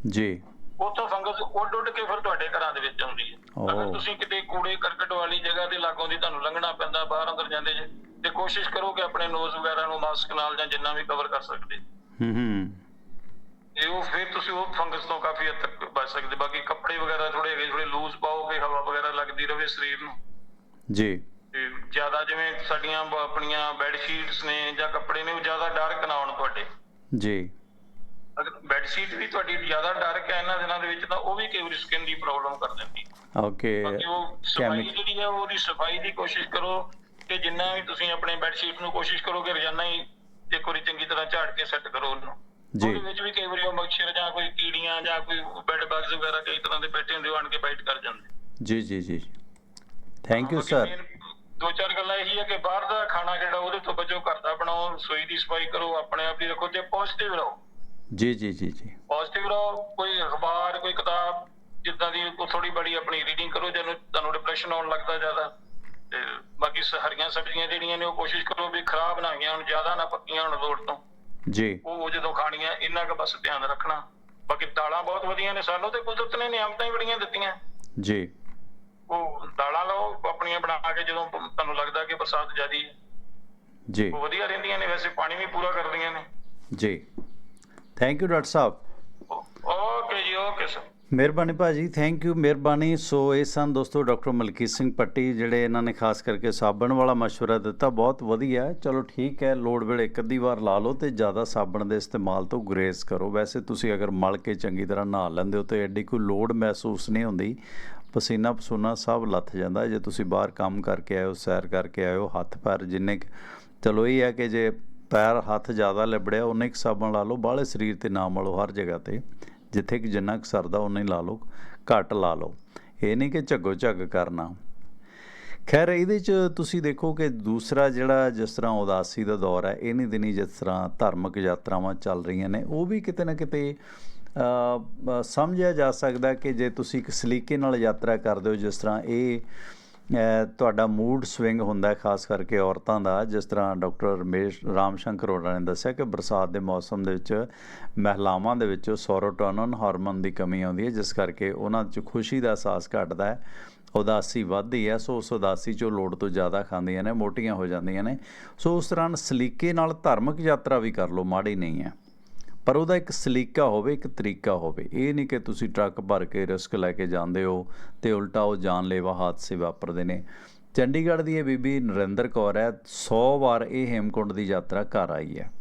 ਜੀ।
ਉੱਥੋਂ ਫੰਗਸ ਉੱਡ ਉੱਡ ਕੇ ਫਿਰ ਤੁਹਾਡੇ ਘਰਾਂ ਦੇ ਵਿੱਚ ਆਉਂਦੀ ਹੈ। ਅਗਰ ਤੁਸੀਂ ਕਿਤੇ ਕੂੜੇ ਕਰਕਟ ਵਾਲੀ ਜਗ੍ਹਾ ਦੇ ਲਾਗੋਂ ਦੀ ਤੁਹਾਨੂੰ ਲੰਘਣਾ ਪੈਂਦਾ ਬਾਹਰ ਅੰਦਰ ਜਾਂਦੇ ਜੇ ਤੇ ਕੋਸ਼ਿਸ਼ ਕਰੋ ਕਿ ਆਪਣੇ ਨੋਜ਼ ਵਗੈਰਾ ਨੂੰ ਮਾਸਕ ਨਾਲ ਜਾਂ ਜਿੰਨਾ ਵੀ ਕਵਰ ਕਰ ਸਕਦੇ।
ਹੂੰ ਹੂੰ।
ਇਹ ਉਹ ਫਿਰ ਤੁਸੀਂ ਉਹ ਫੰਗਸ ਤੋਂ ਕਾਫੀ ਹੱਦ ਤੱਕ ਬਚ ਸਕਦੇ। ਬਾਕੀ ਕੱਪੜੇ ਵਗੈਰਾ ਥੋੜੇ ਹੈਗੇ ਥੋੜੇ ਲੂਜ਼ ਪਾਓ ਕਿ ਹਵਾ ਵਗੈਰਾ ਲੱਗਦੀ ਰਹੇ ਸਰੀਰ ਨੂੰ।
ਜੀ।
ਤੇ ਜ਼ਿਆਦਾ ਜਿਵੇਂ ਸਾਡੀਆਂ ਆਪਣੀਆਂ ਬੈੱਡ ਸ਼ੀਟਸ ਨੇ ਜਾਂ ਕੱਪੜੇ ਨੇ ਉਹ ਜ਼ਿਆਦਾ ਡਾਰਕ ਨਾ ਹੋਣ ਤੁਹਾਡੇ।
ਜੀ।
ਅਗਰ ਬੈੱਡ ਸ਼ੀਟ ਵੀ ਤੁਹਾਡੀ ਜ਼ਿਆਦਾ ਡਾਰਕ ਹੈ ਇਹਨਾਂ ਦਿਨਾਂ ਦੇ ਵਿੱਚ ਤਾਂ ਉਹ ਵੀ ਕਈ ਵਾਰੀ ਸਕਿਨ ਦੀ ਪ੍ਰੋਬਲਮ ਕਰ ਦਿੰਦੀ।
ਓਕੇ
ਬਾਕੀ ਉਹ ਸਫ਼ਾਈ ਜਿਹੜੀ ਹੈ ਉਹਦੀ ਸਫ਼ਾਈ ਦੀ ਕੋਸ਼ਿਸ਼ ਕਰੋ ਕਿ ਜਿੰਨਾ ਵੀ ਤੁਸੀਂ ਆਪਣੇ ਬੈੱਡ ਸ਼ੀਟ ਨੂੰ ਕੋਸ਼ਿਸ਼ ਕਰੋ ਕਿ ਰੋਜ਼ਾਨਾ ਹੀ ਇੱਕ ਵਾਰੀ ਚੰਗੀ ਤਰ੍ਹਾਂ ਝਾੜ ਕੇ ਸੈੱਟ ਕਰੋ ਉਹਨੂੰ।
ਜੀ।
ਉਹਦੇ ਵਿੱਚ ਵੀ ਕਈ ਵਾਰੀ ਉਹ ਮੱਛਰ ਜਾਂ ਕੋਈ ਕੀੜੀਆਂ ਜਾਂ ਕੋਈ ਬੈੱਡ ਬਗਸ ਵਗੈਰਾ ਕਈ ਤਰ੍ਹਾਂ ਦੇ ਬੈਠੇ ਹੁੰਦੇ ਆਣ ਕੇ ਬਾਈਟ ਕਰ ਜਾਂਦੇ।
ਜੀ ਜੀ ਜੀ। ਥੈਂਕ ਯੂ ਸਰ
ਦੋ ਚਾਰ ਗੱਲਾਂ ਇਹੀ ਹੈ ਕਿ ਬਾਹਰ ਦਾ ਖਾਣਾ ਜਿਹੜਾ ਉਹਦੇ ਤੋਂ ਬਚੋ ਘਰ ਦਾ ਬਣਾਓ ਰਸੋਈ ਦੀ ਸਫ਼ਾਈ ਕਰੋ ਆਪਣੇ ਆਪ ਦੀ ਰੱਖੋ ਤੇ ਪੋਜ਼ਿਟਿਵ ਰਹੋ।
ਜੀ ਜੀ ਜੀ ਜੀ।
ਪੋਜ਼ਿਟਿਵ ਰਹੋ ਕੋਈ ਅਖਬਾਰ ਕੋਈ ਕਿਤਾਬ ਜਿੱਦਾਂ ਦੀ ਕੋਈ ਥੋੜੀ ਬੜੀ ਆਪਣੀ ਰੀਡਿੰਗ ਕਰੋ ਜਦੋਂ ਤੁਹਾਨੂੰ ਡਿਪਰੈਸ਼ਨ ਆਉਣ ਲੱਗਦਾ ਜ਼ਿਆਦਾ। ਤੇ ਬਾਕੀ ਹਰੀਆਂ ਸਬਜ਼ੀਆਂ ਜਿਹੜੀਆਂ ਨੇ ਉਹ ਕੋਸ਼ਿਸ਼ ਕਰੋ ਵੀ ਖਰਾਬ ਨਾ ਹੋਈਆਂ ਹੁਣ ਜ਼ਿਆਦਾ ਨਾ ਪੱਕੀਆਂ ਹੋਣ ਲੋੜ ਤੋਂ।
ਜੀ।
ਉਹ ਜਦੋਂ ਖਾਣੀਆਂ ਇੰਨਾ ਕੁ ਬਸ ਧਿਆਨ ਰੱਖਣਾ। ਬਾਕੀ ਦਾਲਾਂ ਬਹੁਤ ਵਧੀਆ ਨੇ ਸਾਨੂੰ ਤੇ ਕੁਦਰਤ ਨੇ ਨਿਆਮਤਾਂ ਹੀ ਬੜੀਆਂ ਦਿੱਤੀਆਂ।
ਜੀ।
ਉਹ ਦਾਲਾਂ ਲਓ ਆਪਣੀਆਂ ਬਣਾ ਕੇ ਜਦੋਂ ਤੁਹਾਨੂੰ ਲੱਗਦਾ ਕਿ ਬਰਸਾਤ ਜ਼ਿਆਦੀ ਹੈ।
ਜੀ।
ਉਹ ਵਧੀਆ ਰਹਿੰਦੀਆਂ ਨੇ ਵੈਸੇ ਪਾਣੀ ਵੀ ਪੂਰਾ ਕਰਦੀਆਂ ਨੇ।
ਜੀ। Thank you doctor Sahib
okay ji okay sir
ਮਿਹਰਬਾਨੀ ਭਾਜੀ ਥੈਂਕ ਯੂ ਮਿਹਰਬਾਨੀ ਸੋ ਇਹ ਸਨ ਦੋਸਤੋ ਡਾਕਟਰ ਮਲਕੀਤ ਸਿੰਘ ਪੱਟੀ ਜਿਹੜੇ ਇਹਨਾਂ ਨੇ ਖਾਸ ਕਰਕੇ ਸਾਬਣ ਵਾਲਾ ਮਸ਼ਵਰਾ ਦਿੱਤਾ। ਬਹੁਤ ਵਧੀਆ ਚਲੋ ਠੀਕ ਹੈ ਲੋੜ ਵੇਲੇ ਇੱਕ ਅੱਧੀ ਵਾਰ ਲਾ ਲਓ ਤੇ ਜ਼ਿਆਦਾ ਸਾਬਣ ਦੇ ਇਸਤੇਮਾਲ ਤੋਂ ਗੁਰੇਜ਼ ਕਰੋ। ਵੈਸੇ ਤੁਸੀਂ ਅਗਰ ਮਲ ਕੇ ਚੰਗੀ ਤਰ੍ਹਾਂ ਨਹਾ ਲੈਂਦੇ ਹੋ ਤੇ ਐਡੀ ਕੋਈ ਲੋੜ ਮਹਿਸੂਸ ਨਹੀਂ ਹੁੰਦੀ। ਪਸੀਨਾ ਪਸੂਨਾ ਸਭ ਲੱਥ ਜਾਂਦਾ। ਜੇ ਤੁਸੀਂ ਬਾਹਰ ਕੰਮ ਕਰਕੇ ਆਏ ਹੋ ਸੈਰ ਕਰਕੇ ਆਏ ਹੋ ਹੱਥ ਪੈਰ ਜਿੰਨੇ ਚਲੋ ਇਹ ਹੈ ਕਿ ਜੇ ਪੈਰ ਹੱਥ ਜ਼ਿਆਦਾ ਲਿਬੜਿਆ, ਉਹਨੇ ਇੱਕ ਸਾਬਣ ਲਾ ਲਓ, ਬਾਹਲੇ ਸਰੀਰ ਤੇ ਨਾ ਮਲੋ ਹਰ ਜਗ੍ਹਾ ਤੇ, ਜਿੱਥੇ ਕਿ ਜਿੰਨਾ ਕੁ ਸਰਦਾ ਉਨਾ ਲਾ ਲਓ, ਘੱਟ ਲਾ ਲਓ। ਇਹ ਨਹੀਂ ਕਿ ਝੱਗੋ ਝੱਗ ਕਰਨਾ। ਖੈਰ, ਇਹਦੇ ਚ ਤੁਸੀਂ ਦੇਖੋ ਕਿ ਦੂਸਰਾ ਜਿਹੜਾ ਜਿਸ ਤਰ੍ਹਾਂ ਉਦਾਸੀ ਦਾ ਦੌਰ ਹੈ ਇਹਨੀ ਦਿਨੀ ਜਿਸ ਤਰ੍ਹਾਂ ਧਾਰਮਿਕ ਯਾਤਰਾਵਾਂ ਚੱਲ ਰਹੀਆਂ ਨੇ, ਉਹ ਵੀ ਕਿਤੇ ਨਾ ਕਿਤੇ ਸਮਝਿਆ ਜਾ ਸਕਦਾ ਕਿ ਜੇ ਤੁਸੀਂ ਇੱਕ ਸਲੀਕੇ ਨਾਲ ਯਾਤਰਾ ਕਰਦੇ ਹੋ, ਜਿਸ ਤਰ੍ਹਾਂ ਇਹ ਤੁਹਾਡਾ ਮੂਡ ਸਵਿੰਗ ਹੁੰਦਾ ਖਾਸ ਕਰਕੇ ਔਰਤਾਂ ਦਾ, ਜਿਸ ਤਰ੍ਹਾਂ ਡਾਕਟਰ ਰਮੇਸ਼ ਰਾਮ ਸ਼ੰਕਰ ਅਰੋੜਾ ਨੇ ਦੱਸਿਆ ਕਿ ਬਰਸਾਤ ਦੇ ਮੌਸਮ ਦੇ ਵਿੱਚ ਮਹਿਲਾਵਾਂ ਦੇ ਵਿੱਚ ਸੋਰੋਟੋਨਨ ਹਾਰਮੋਨ ਦੀ ਕਮੀ ਆਉਂਦੀ ਹੈ, ਜਿਸ ਕਰਕੇ ਉਹਨਾਂ 'ਚ ਖੁਸ਼ੀ ਦਾ ਅਹਿਸਾਸ ਘਟਦਾ ਹੈ। ਉਦਾਸੀ ਵੱਧਦੀ ਹੈ, ਸੋ ਉਸ ਉਦਾਸੀ 'ਚੋਂ ਲੋੜ ਤੋਂ ਜ਼ਿਆਦਾ ਖਾਂਦੀਆਂ ਨੇ, ਮੋਟੀਆਂ ਹੋ ਜਾਂਦੀਆਂ ਨੇ। ਸੋ ਉਸ ਤਰ੍ਹਾਂ ਸਲੀਕੇ ਨਾਲ ਧਾਰਮਿਕ ਯਾਤਰਾ ਵੀ ਕਰ ਲਓ, ਮਾੜੀ ਨਹੀਂ ਹੈ। ਪਰ ਉਹਦਾ ਇੱਕ ਸਲੀਕਾ ਹੋਵੇ, ਇੱਕ ਤਰੀਕਾ ਹੋਵੇ। ਇਹ ਨਹੀਂ ਕਿ ਤੁਸੀਂ ਟਰੱਕ ਭਰ ਕੇ ਰਿਸਕ ਲੈ ਕੇ ਜਾਂਦੇ ਹੋ ਤੇ ਉਲਟਾ ਉਹ ਜਾਨਲੇਵਾ ਹਾਦਸੇ ਵਾਪਰਦੇ ਨੇ। ਚੰਡੀਗੜ੍ਹ ਦੀ ਇਹ ਬੀਬੀ ਨਰਿੰਦਰ ਕੌਰ ਹੈ 100 ਵਾਰ ਇਹ ਹੇਮਕੁੰਡ ਦੀ ਯਾਤਰਾ ਕਰ ਆਈ ਹੈ।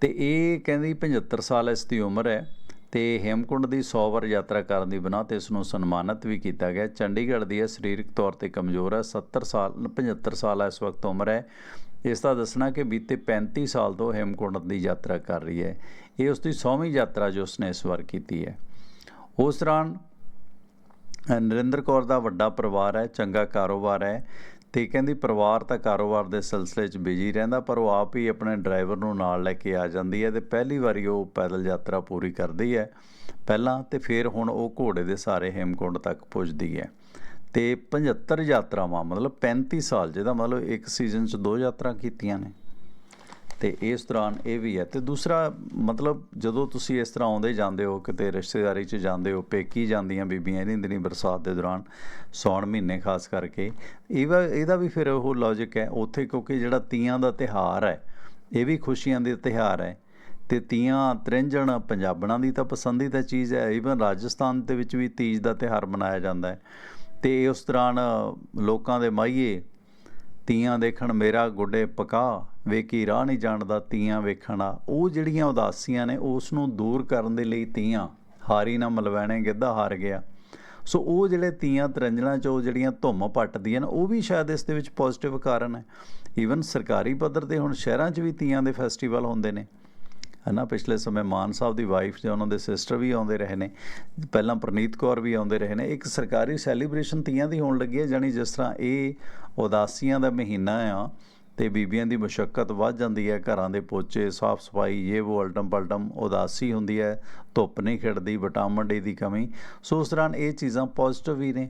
ਤੇ ਇਹ ਕਹਿੰਦੀ 75 ਸਾਲ ਇਸ ਦੀ ਉਮਰ ਹੈ ਤੇ ਹੇਮਕੁੰਡ ਦੀ 100 ਵਾਰ ਯਾਤਰਾ ਕਰਨ ਦੀ ਬਣਾ ਤੇ ਇਸ ਨੂੰ ਸਨਮਾਨਿਤ ਵੀ ਕੀਤਾ ਗਿਆ। ਚੰਡੀਗੜ੍ਹ ਦੀ ਇਹ ਸਰੀਰਕ ਤੌਰ ਤੇ ਕਮਜ਼ੋਰ ਹੈ 70 ਸਾਲ 75 ਸਾਲ ਇਸ ਵਕਤ ਉਮਰ ਹੈ। ਇਸ ਦਾ ਦੱਸਣਾ ਕਿ ਬੀਤੇ 35 ਸਾਲ ਤੋਂ ਹੇਮਕੁੰਡ ਦੀ ਯਾਤਰਾ ਕਰ ਰਹੀ ਹੈ। ਇਹ ਉਸ ਦੀ 100ਵੀਂ ਯਾਤਰਾ ਜੋ ਉਸਨੇ ਇਸ ਵਾਰ ਕੀਤੀ ਹੈ। ਉਸ ਦੌਰਾਨ ਨਰਿੰਦਰ ਕੌਰ ਦਾ ਵੱਡਾ ਪਰਿਵਾਰ ਹੈ, ਚੰਗਾ ਕਾਰੋਬਾਰ ਹੈ ਤੇ ਕਹਿੰਦੀ ਪਰਿਵਾਰ ਤਾਂ ਕਾਰੋਬਾਰ ਦੇ ਸਿਲਸਿਲੇ 'ਚ ਬਿਜ਼ੀ ਰਹਿੰਦਾ, ਪਰ ਉਹ ਆਪ ਹੀ ਆਪਣੇ ਡਰਾਈਵਰ ਨੂੰ ਨਾਲ ਲੈ ਕੇ ਆ ਜਾਂਦੀ ਹੈ ਤੇ ਪਹਿਲੀ ਵਾਰੀ ਉਹ ਪੈਦਲ ਯਾਤਰਾ ਪੂਰੀ ਕਰਦੀ ਹੈ। ਪਹਿਲਾਂ ਤੇ ਫਿਰ ਹੁਣ ਉਹ ਘੋੜੇ ਦੇ ਸਾਰੇ ਹੇਮਕੁੰਡ ਤੱਕ ਪੁੱਜਦੀ ਹੈ। ਤੇ 75 ਯਾਤਰਾਵਾਂ, ਮਤਲਬ 35 ਸਾਲ, ਜਿਹਦਾ ਮਤਲਬ ਇੱਕ ਸੀਜ਼ਨ 'ਚ ਦੋ ਯਾਤਰਾ ਕੀਤੀਆਂ ਨੇ। ਤੇ ਇਸ ਦੌਰਾਨ ਇਹ ਵੀ ਹੈ। ਤੇ ਦੂਸਰਾ, ਮਤਲਬ ਜਦੋਂ ਤੁਸੀਂ ਇਸ ਤਰ੍ਹਾਂ ਆਉਂਦੇ ਜਾਂਦੇ ਹੋ, ਕਿਤੇ ਰਿਸ਼ਤੇਦਾਰੀ 'ਚ ਜਾਂਦੇ ਹੋ, ਪੇਕੀ ਜਾਂਦੀਆਂ ਬੀਬੀਆਂ, ਇਹਦੀ ਦਿਨੀ ਬਰਸਾਤ ਦੇ ਦੌਰਾਨ ਸੌਣ ਮਹੀਨੇ ਖਾਸ ਕਰਕੇ, ਇਹਦਾ ਇਹਦਾ ਵੀ ਫਿਰ ਉਹ ਲੌਜੀਕ ਹੈ, ਉੱਥੇ ਕਿਉਂਕਿ ਜਿਹੜਾ ਤੀਆਂ ਦਾ ਤਿਹਾਰ ਹੈ, ਇਹ ਵੀ ਖੁਸ਼ੀਆਂ ਦੇ ਤਿਹਾਰ ਹੈ। ਤੇ ਤੀਆਂ ਤ੍ਰਿੰਜਣ ਪੰਜਾਬਣਾਂ ਦੀ ਤਾਂ ਪਸੰਦੀਦਾ ਚੀਜ਼ ਹੈ। ਈਵਨ ਰਾਜਸਥਾਨ ਦੇ ਵਿੱਚ ਵੀ ਤੀਜ ਦਾ ਤਿਹਾਰ ਮਨਾਇਆ ਜਾਂਦਾ ਹੈ। ਤੇ ਉਸ ਦੌਰਾਨ ਲੋਕਾਂ ਦੇ ਮਾਈਏ, ਤੀਆਂ ਦੇਖਣ ਮੇਰਾ ਗੁੱਡੇ ਪਕਾ ਵੇਖੀ ਰਾਹ ਨਹੀਂ ਜਾਣਦਾ ਤੀਆਂ ਵੇਖਣਾ। ਉਹ ਜਿਹੜੀਆਂ ਉਦਾਸੀਆਂ ਨੇ ਉਸ ਨੂੰ ਦੂਰ ਕਰਨ ਦੇ ਲਈ ਤੀਆਂ, ਹਾਰੀ ਨਾ ਮਲਵੈਣੇ ਗਿੱਧਾ ਹਾਰ ਗਿਆ। ਸੋ ਉਹ ਜਿਹੜੇ ਤੀਆਂ ਤਰੰਜਣਾ ਚ, ਉਹ ਜਿਹੜੀਆਂ ਧੁੰਮ ਪੱਟਦੀਆਂ ਨੇ, ਉਹ ਵੀ ਸ਼ਾਇਦ ਇਸ ਦੇ ਵਿੱਚ ਪੋਜ਼ਿਟਿਵ ਕਾਰਨ ਹੈ। ਈਵਨ ਸਰਕਾਰੀ ਪੱਧਰ ਤੇ ਹੁਣ ਸ਼ਹਿਰਾਂ 'ਚ ਵੀ ਤੀਆਂ ਦੇ ਫੈਸਟੀਵਲ ਹੁੰਦੇ ਨੇ। ਹੈ ਨਾ ਪਿਛਲੇ ਸਮੇਂ ਮਾਨ ਸਾਹਿਬ ਦੀ ਵਾਈਫ ਜਾਂ ਉਹਨਾਂ ਦੇ ਸਿਸਟਰ ਵੀ ਆਉਂਦੇ ਰਹੇ ਨੇ, ਪਹਿਲਾਂ ਪ੍ਰਨੀਤ ਕੌਰ ਵੀ ਆਉਂਦੇ ਰਹੇ ਨੇ, ਇੱਕ ਸਰਕਾਰੀ ਸੈਲੀਬ੍ਰੇਸ਼ਨ ਤੀਆਂ ਦੀ ਹੋਣ ਲੱਗੀ ਹੈ ਜਾਨੀ ਜਿਸ ਤਰ੍ਹਾਂ ਇਹ ਉਦਾਸੀਆਂ ਦਾ ਮਹੀਨਾ ਆ ਤੇ ਬੀਬੀਆਂ ਦੀ ਮੁਸ਼ਕਲ ਵੱਧ ਜਾਂਦੀ ਹੈ, ਘਰਾਂ ਦੇ ਪੋਚੇ, ਸਾਫ਼ ਸਫ਼ਾਈ, ਇਹ ਉਹ ਅਲਟਮ ਪਲਟਮ ਉਦਾਸੀ ਹੁੰਦੀ ਹੈ, ਧੁੱਪ ਨਹੀਂ ਖਿੜਦੀ ਵਿਟਾਮਿਨ ਡੀ ਦੀ ਕਮੀ, ਸੋ ਉਸ ਦੌਰਾਨ ਇਹ ਚੀਜ਼ਾਂ ਪੋਜ਼ਿਟਿਵ ਵੀ ਨੇ।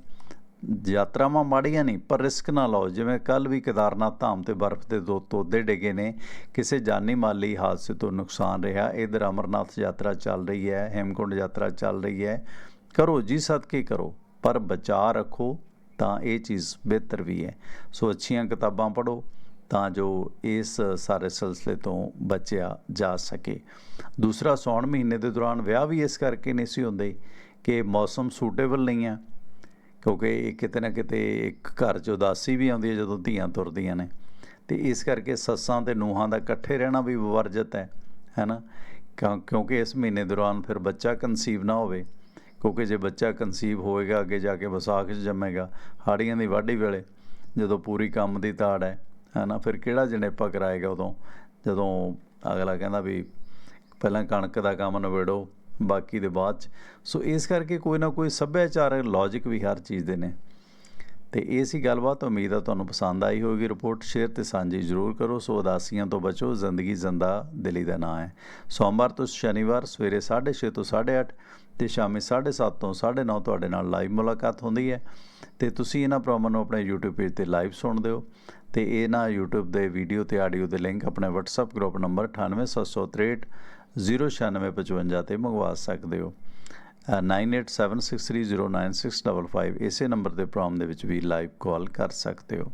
ਯਾਤਰਾਵਾਂ ਮਾੜੀਆਂ ਨਹੀਂ, ਪਰ ਰਿਸਕ ਨਾ ਲਓ। ਜਿਵੇਂ ਕੱਲ ਵੀ ਕੇਦਾਰਨਾਥ ਧਾਮ ਤੇ ਬਰਫ਼ ਦੇ ਦੋ ਤੋਦੇ ਡਿੱਗੇ ਨੇ, ਕਿਸੇ ਜਾਨੀ ਮਾਲੀ ਹਾਦਸੇ ਤੋਂ ਨੁਕਸਾਨ ਰਿਹਾ। ਇਧਰ ਅਮਰਨਾਥ ਯਾਤਰਾ ਚੱਲ ਰਹੀ ਹੈ, ਹੇਮਕੁੰਡ ਯਾਤਰਾ ਚੱਲ ਰਹੀ ਹੈ। ਕਰੋ ਜੀ ਸਦਕੇ ਕਰੋ, ਪਰ ਬਚਾ ਰੱਖੋ ਤਾਂ ਇਹ ਚੀਜ਼ ਬਿਹਤਰ ਵੀ ਹੈ। ਸੋ ਅੱਛੀਆਂ ਕਿਤਾਬਾਂ ਪੜ੍ਹੋ ਤਾਂ ਜੋ ਇਸ ਸਾਰੇ ਸਿਲਸਿਲੇ ਤੋਂ ਬਚਿਆ ਜਾ ਸਕੇ। ਦੂਸਰਾ ਸੌਣ ਮਹੀਨੇ ਦੇ ਦੌਰਾਨ ਵਿਆਹ ਵੀ ਇਸ ਕਰਕੇ ਨਹੀਂ ਸੀ ਹੁੰਦੇ ਕਿ ਮੌਸਮ ਸੂਟੇਬਲ ਨਹੀਂ ਹੈ। ਕਿਉਂਕਿ ਇਹ ਕਿਤੇ ਨਾ ਕਿਤੇ ਇੱਕ ਘਰ 'ਚ ਉਦਾਸੀ ਵੀ ਆਉਂਦੀ ਹੈ ਜਦੋਂ ਧੀਆਂ ਤੁਰਦੀਆਂ ਨੇ। ਤੇ ਇਸ ਕਰਕੇ ਸੱਸਾਂ ਤੇ ਨੂੰਹਾਂ ਦਾ ਇਕੱਠੇ ਰਹਿਣਾ ਵੀ ਵਰਜਿਤ ਹੈ ਹੈਨਾ ਕਿਉਂ- ਕਿਉਂਕਿ ਇਸ ਮਹੀਨੇ ਦੌਰਾਨ ਫਿਰ ਬੱਚਾ ਕਨਸੀਵ ਨਾ ਹੋਵੇ। ਕਿਉਂਕਿ ਜੇ ਬੱਚਾ ਕਨਸੀਵ ਹੋਏਗਾ, ਅੱਗੇ ਜਾ ਕੇ ਵਿਸਾਖ 'ਚ ਜੰਮੇਗਾ, ਹਾੜੀਆਂ ਦੀ ਵਾਢੀ ਵੇਲੇ ਜਦੋਂ ਪੂਰੀ ਕੰਮ ਦੀ ਤਾੜ ਹੈ ਹੈਨਾ ਫਿਰ ਕਿਹੜਾ ਜਣੇਪਾ ਕਰਾਏਗਾ ਉਦੋਂ? ਜਦੋਂ ਅਗਲਾ ਕਹਿੰਦਾ ਵੀ ਪਹਿਲਾਂ ਕਣਕ ਦਾ ਕੰਮ ਨਿਬੇੜੋ ਬਾਕੀ ਦੇ ਬਾਅਦ ਚ। ਸੋ ਇਸ ਕਰਕੇ ਕੋਈ ਨਾ ਕੋਈ ਸੱਭਿਆਚਾਰਕ ਲੌਜੀਕ ਵੀ ਹਰ ਚੀਜ਼ ਦੇ ਨੇ। ਤੇ ਇਹ ਸੀ ਗੱਲਬਾਤ, ਉਮੀਦ ਆ ਤੁਹਾਨੂੰ ਪਸੰਦ ਆਈ ਹੋਵੇਗੀ ਰਿਪੋਰਟ ਸ਼ੇਅਰ ਤੇ ਸਾਂਝੀ ਜ਼ਰੂਰ ਕਰੋ। ਸੋ, ਉਦਾਸੀਆਂ ਤੋਂ ਬਚੋ, ਜ਼ਿੰਦਗੀ ਜ਼ਿੰਦਾ ਦਿੱਲੀ ਦਾ ਨਾਂ ਹੈ। ਸੋਮਵਾਰ ਤੋਂ ਸ਼ਨੀਵਾਰ, ਸਵੇਰੇ 6:30 ਤੋਂ 8:30 ਤੇ ਸ਼ਾਮੀ 7:30 ਤੋਂ 9:30 ਤੁਹਾਡੇ ਨਾਲ ਲਾਈਵ ਮੁਲਾਕਾਤ ਹੁੰਦੀ ਹੈ। ਤੇ ਤੁਸੀਂ ਇਹਨਾਂ ਪ੍ਰੋਗਰਾਮਾਂ ਨੂੰ ਆਪਣੇ YouTube ਪੇਜ ਤੇ ਲਾਈਵ ਸੁਣਦੇ ਹੋ ਤੇ ਇਹਨਾਂ ਨਾ YouTube ਦੇ ਵੀਡੀਓ ਤੇ ਆਡੀਓ ਦੇ ਲਿੰਕ ਆਪਣੇ WhatsApp ਗਰੁੱਪ ਨੰਬਰ 98763 09655 ਤੇ ਮੰਗਵਾ ਸਕਦੇ ਹੋ। ਅ, 9876309655 ਇਸੇ ਨੰਬਰ ਦੇ ਪ੍ਰੋਗਰਾਮ ਦੇ ਵਿੱਚ ਵੀ ਲਾਈਵ ਕਾਲ ਕਰ ਸਕਦੇ ਹੋ।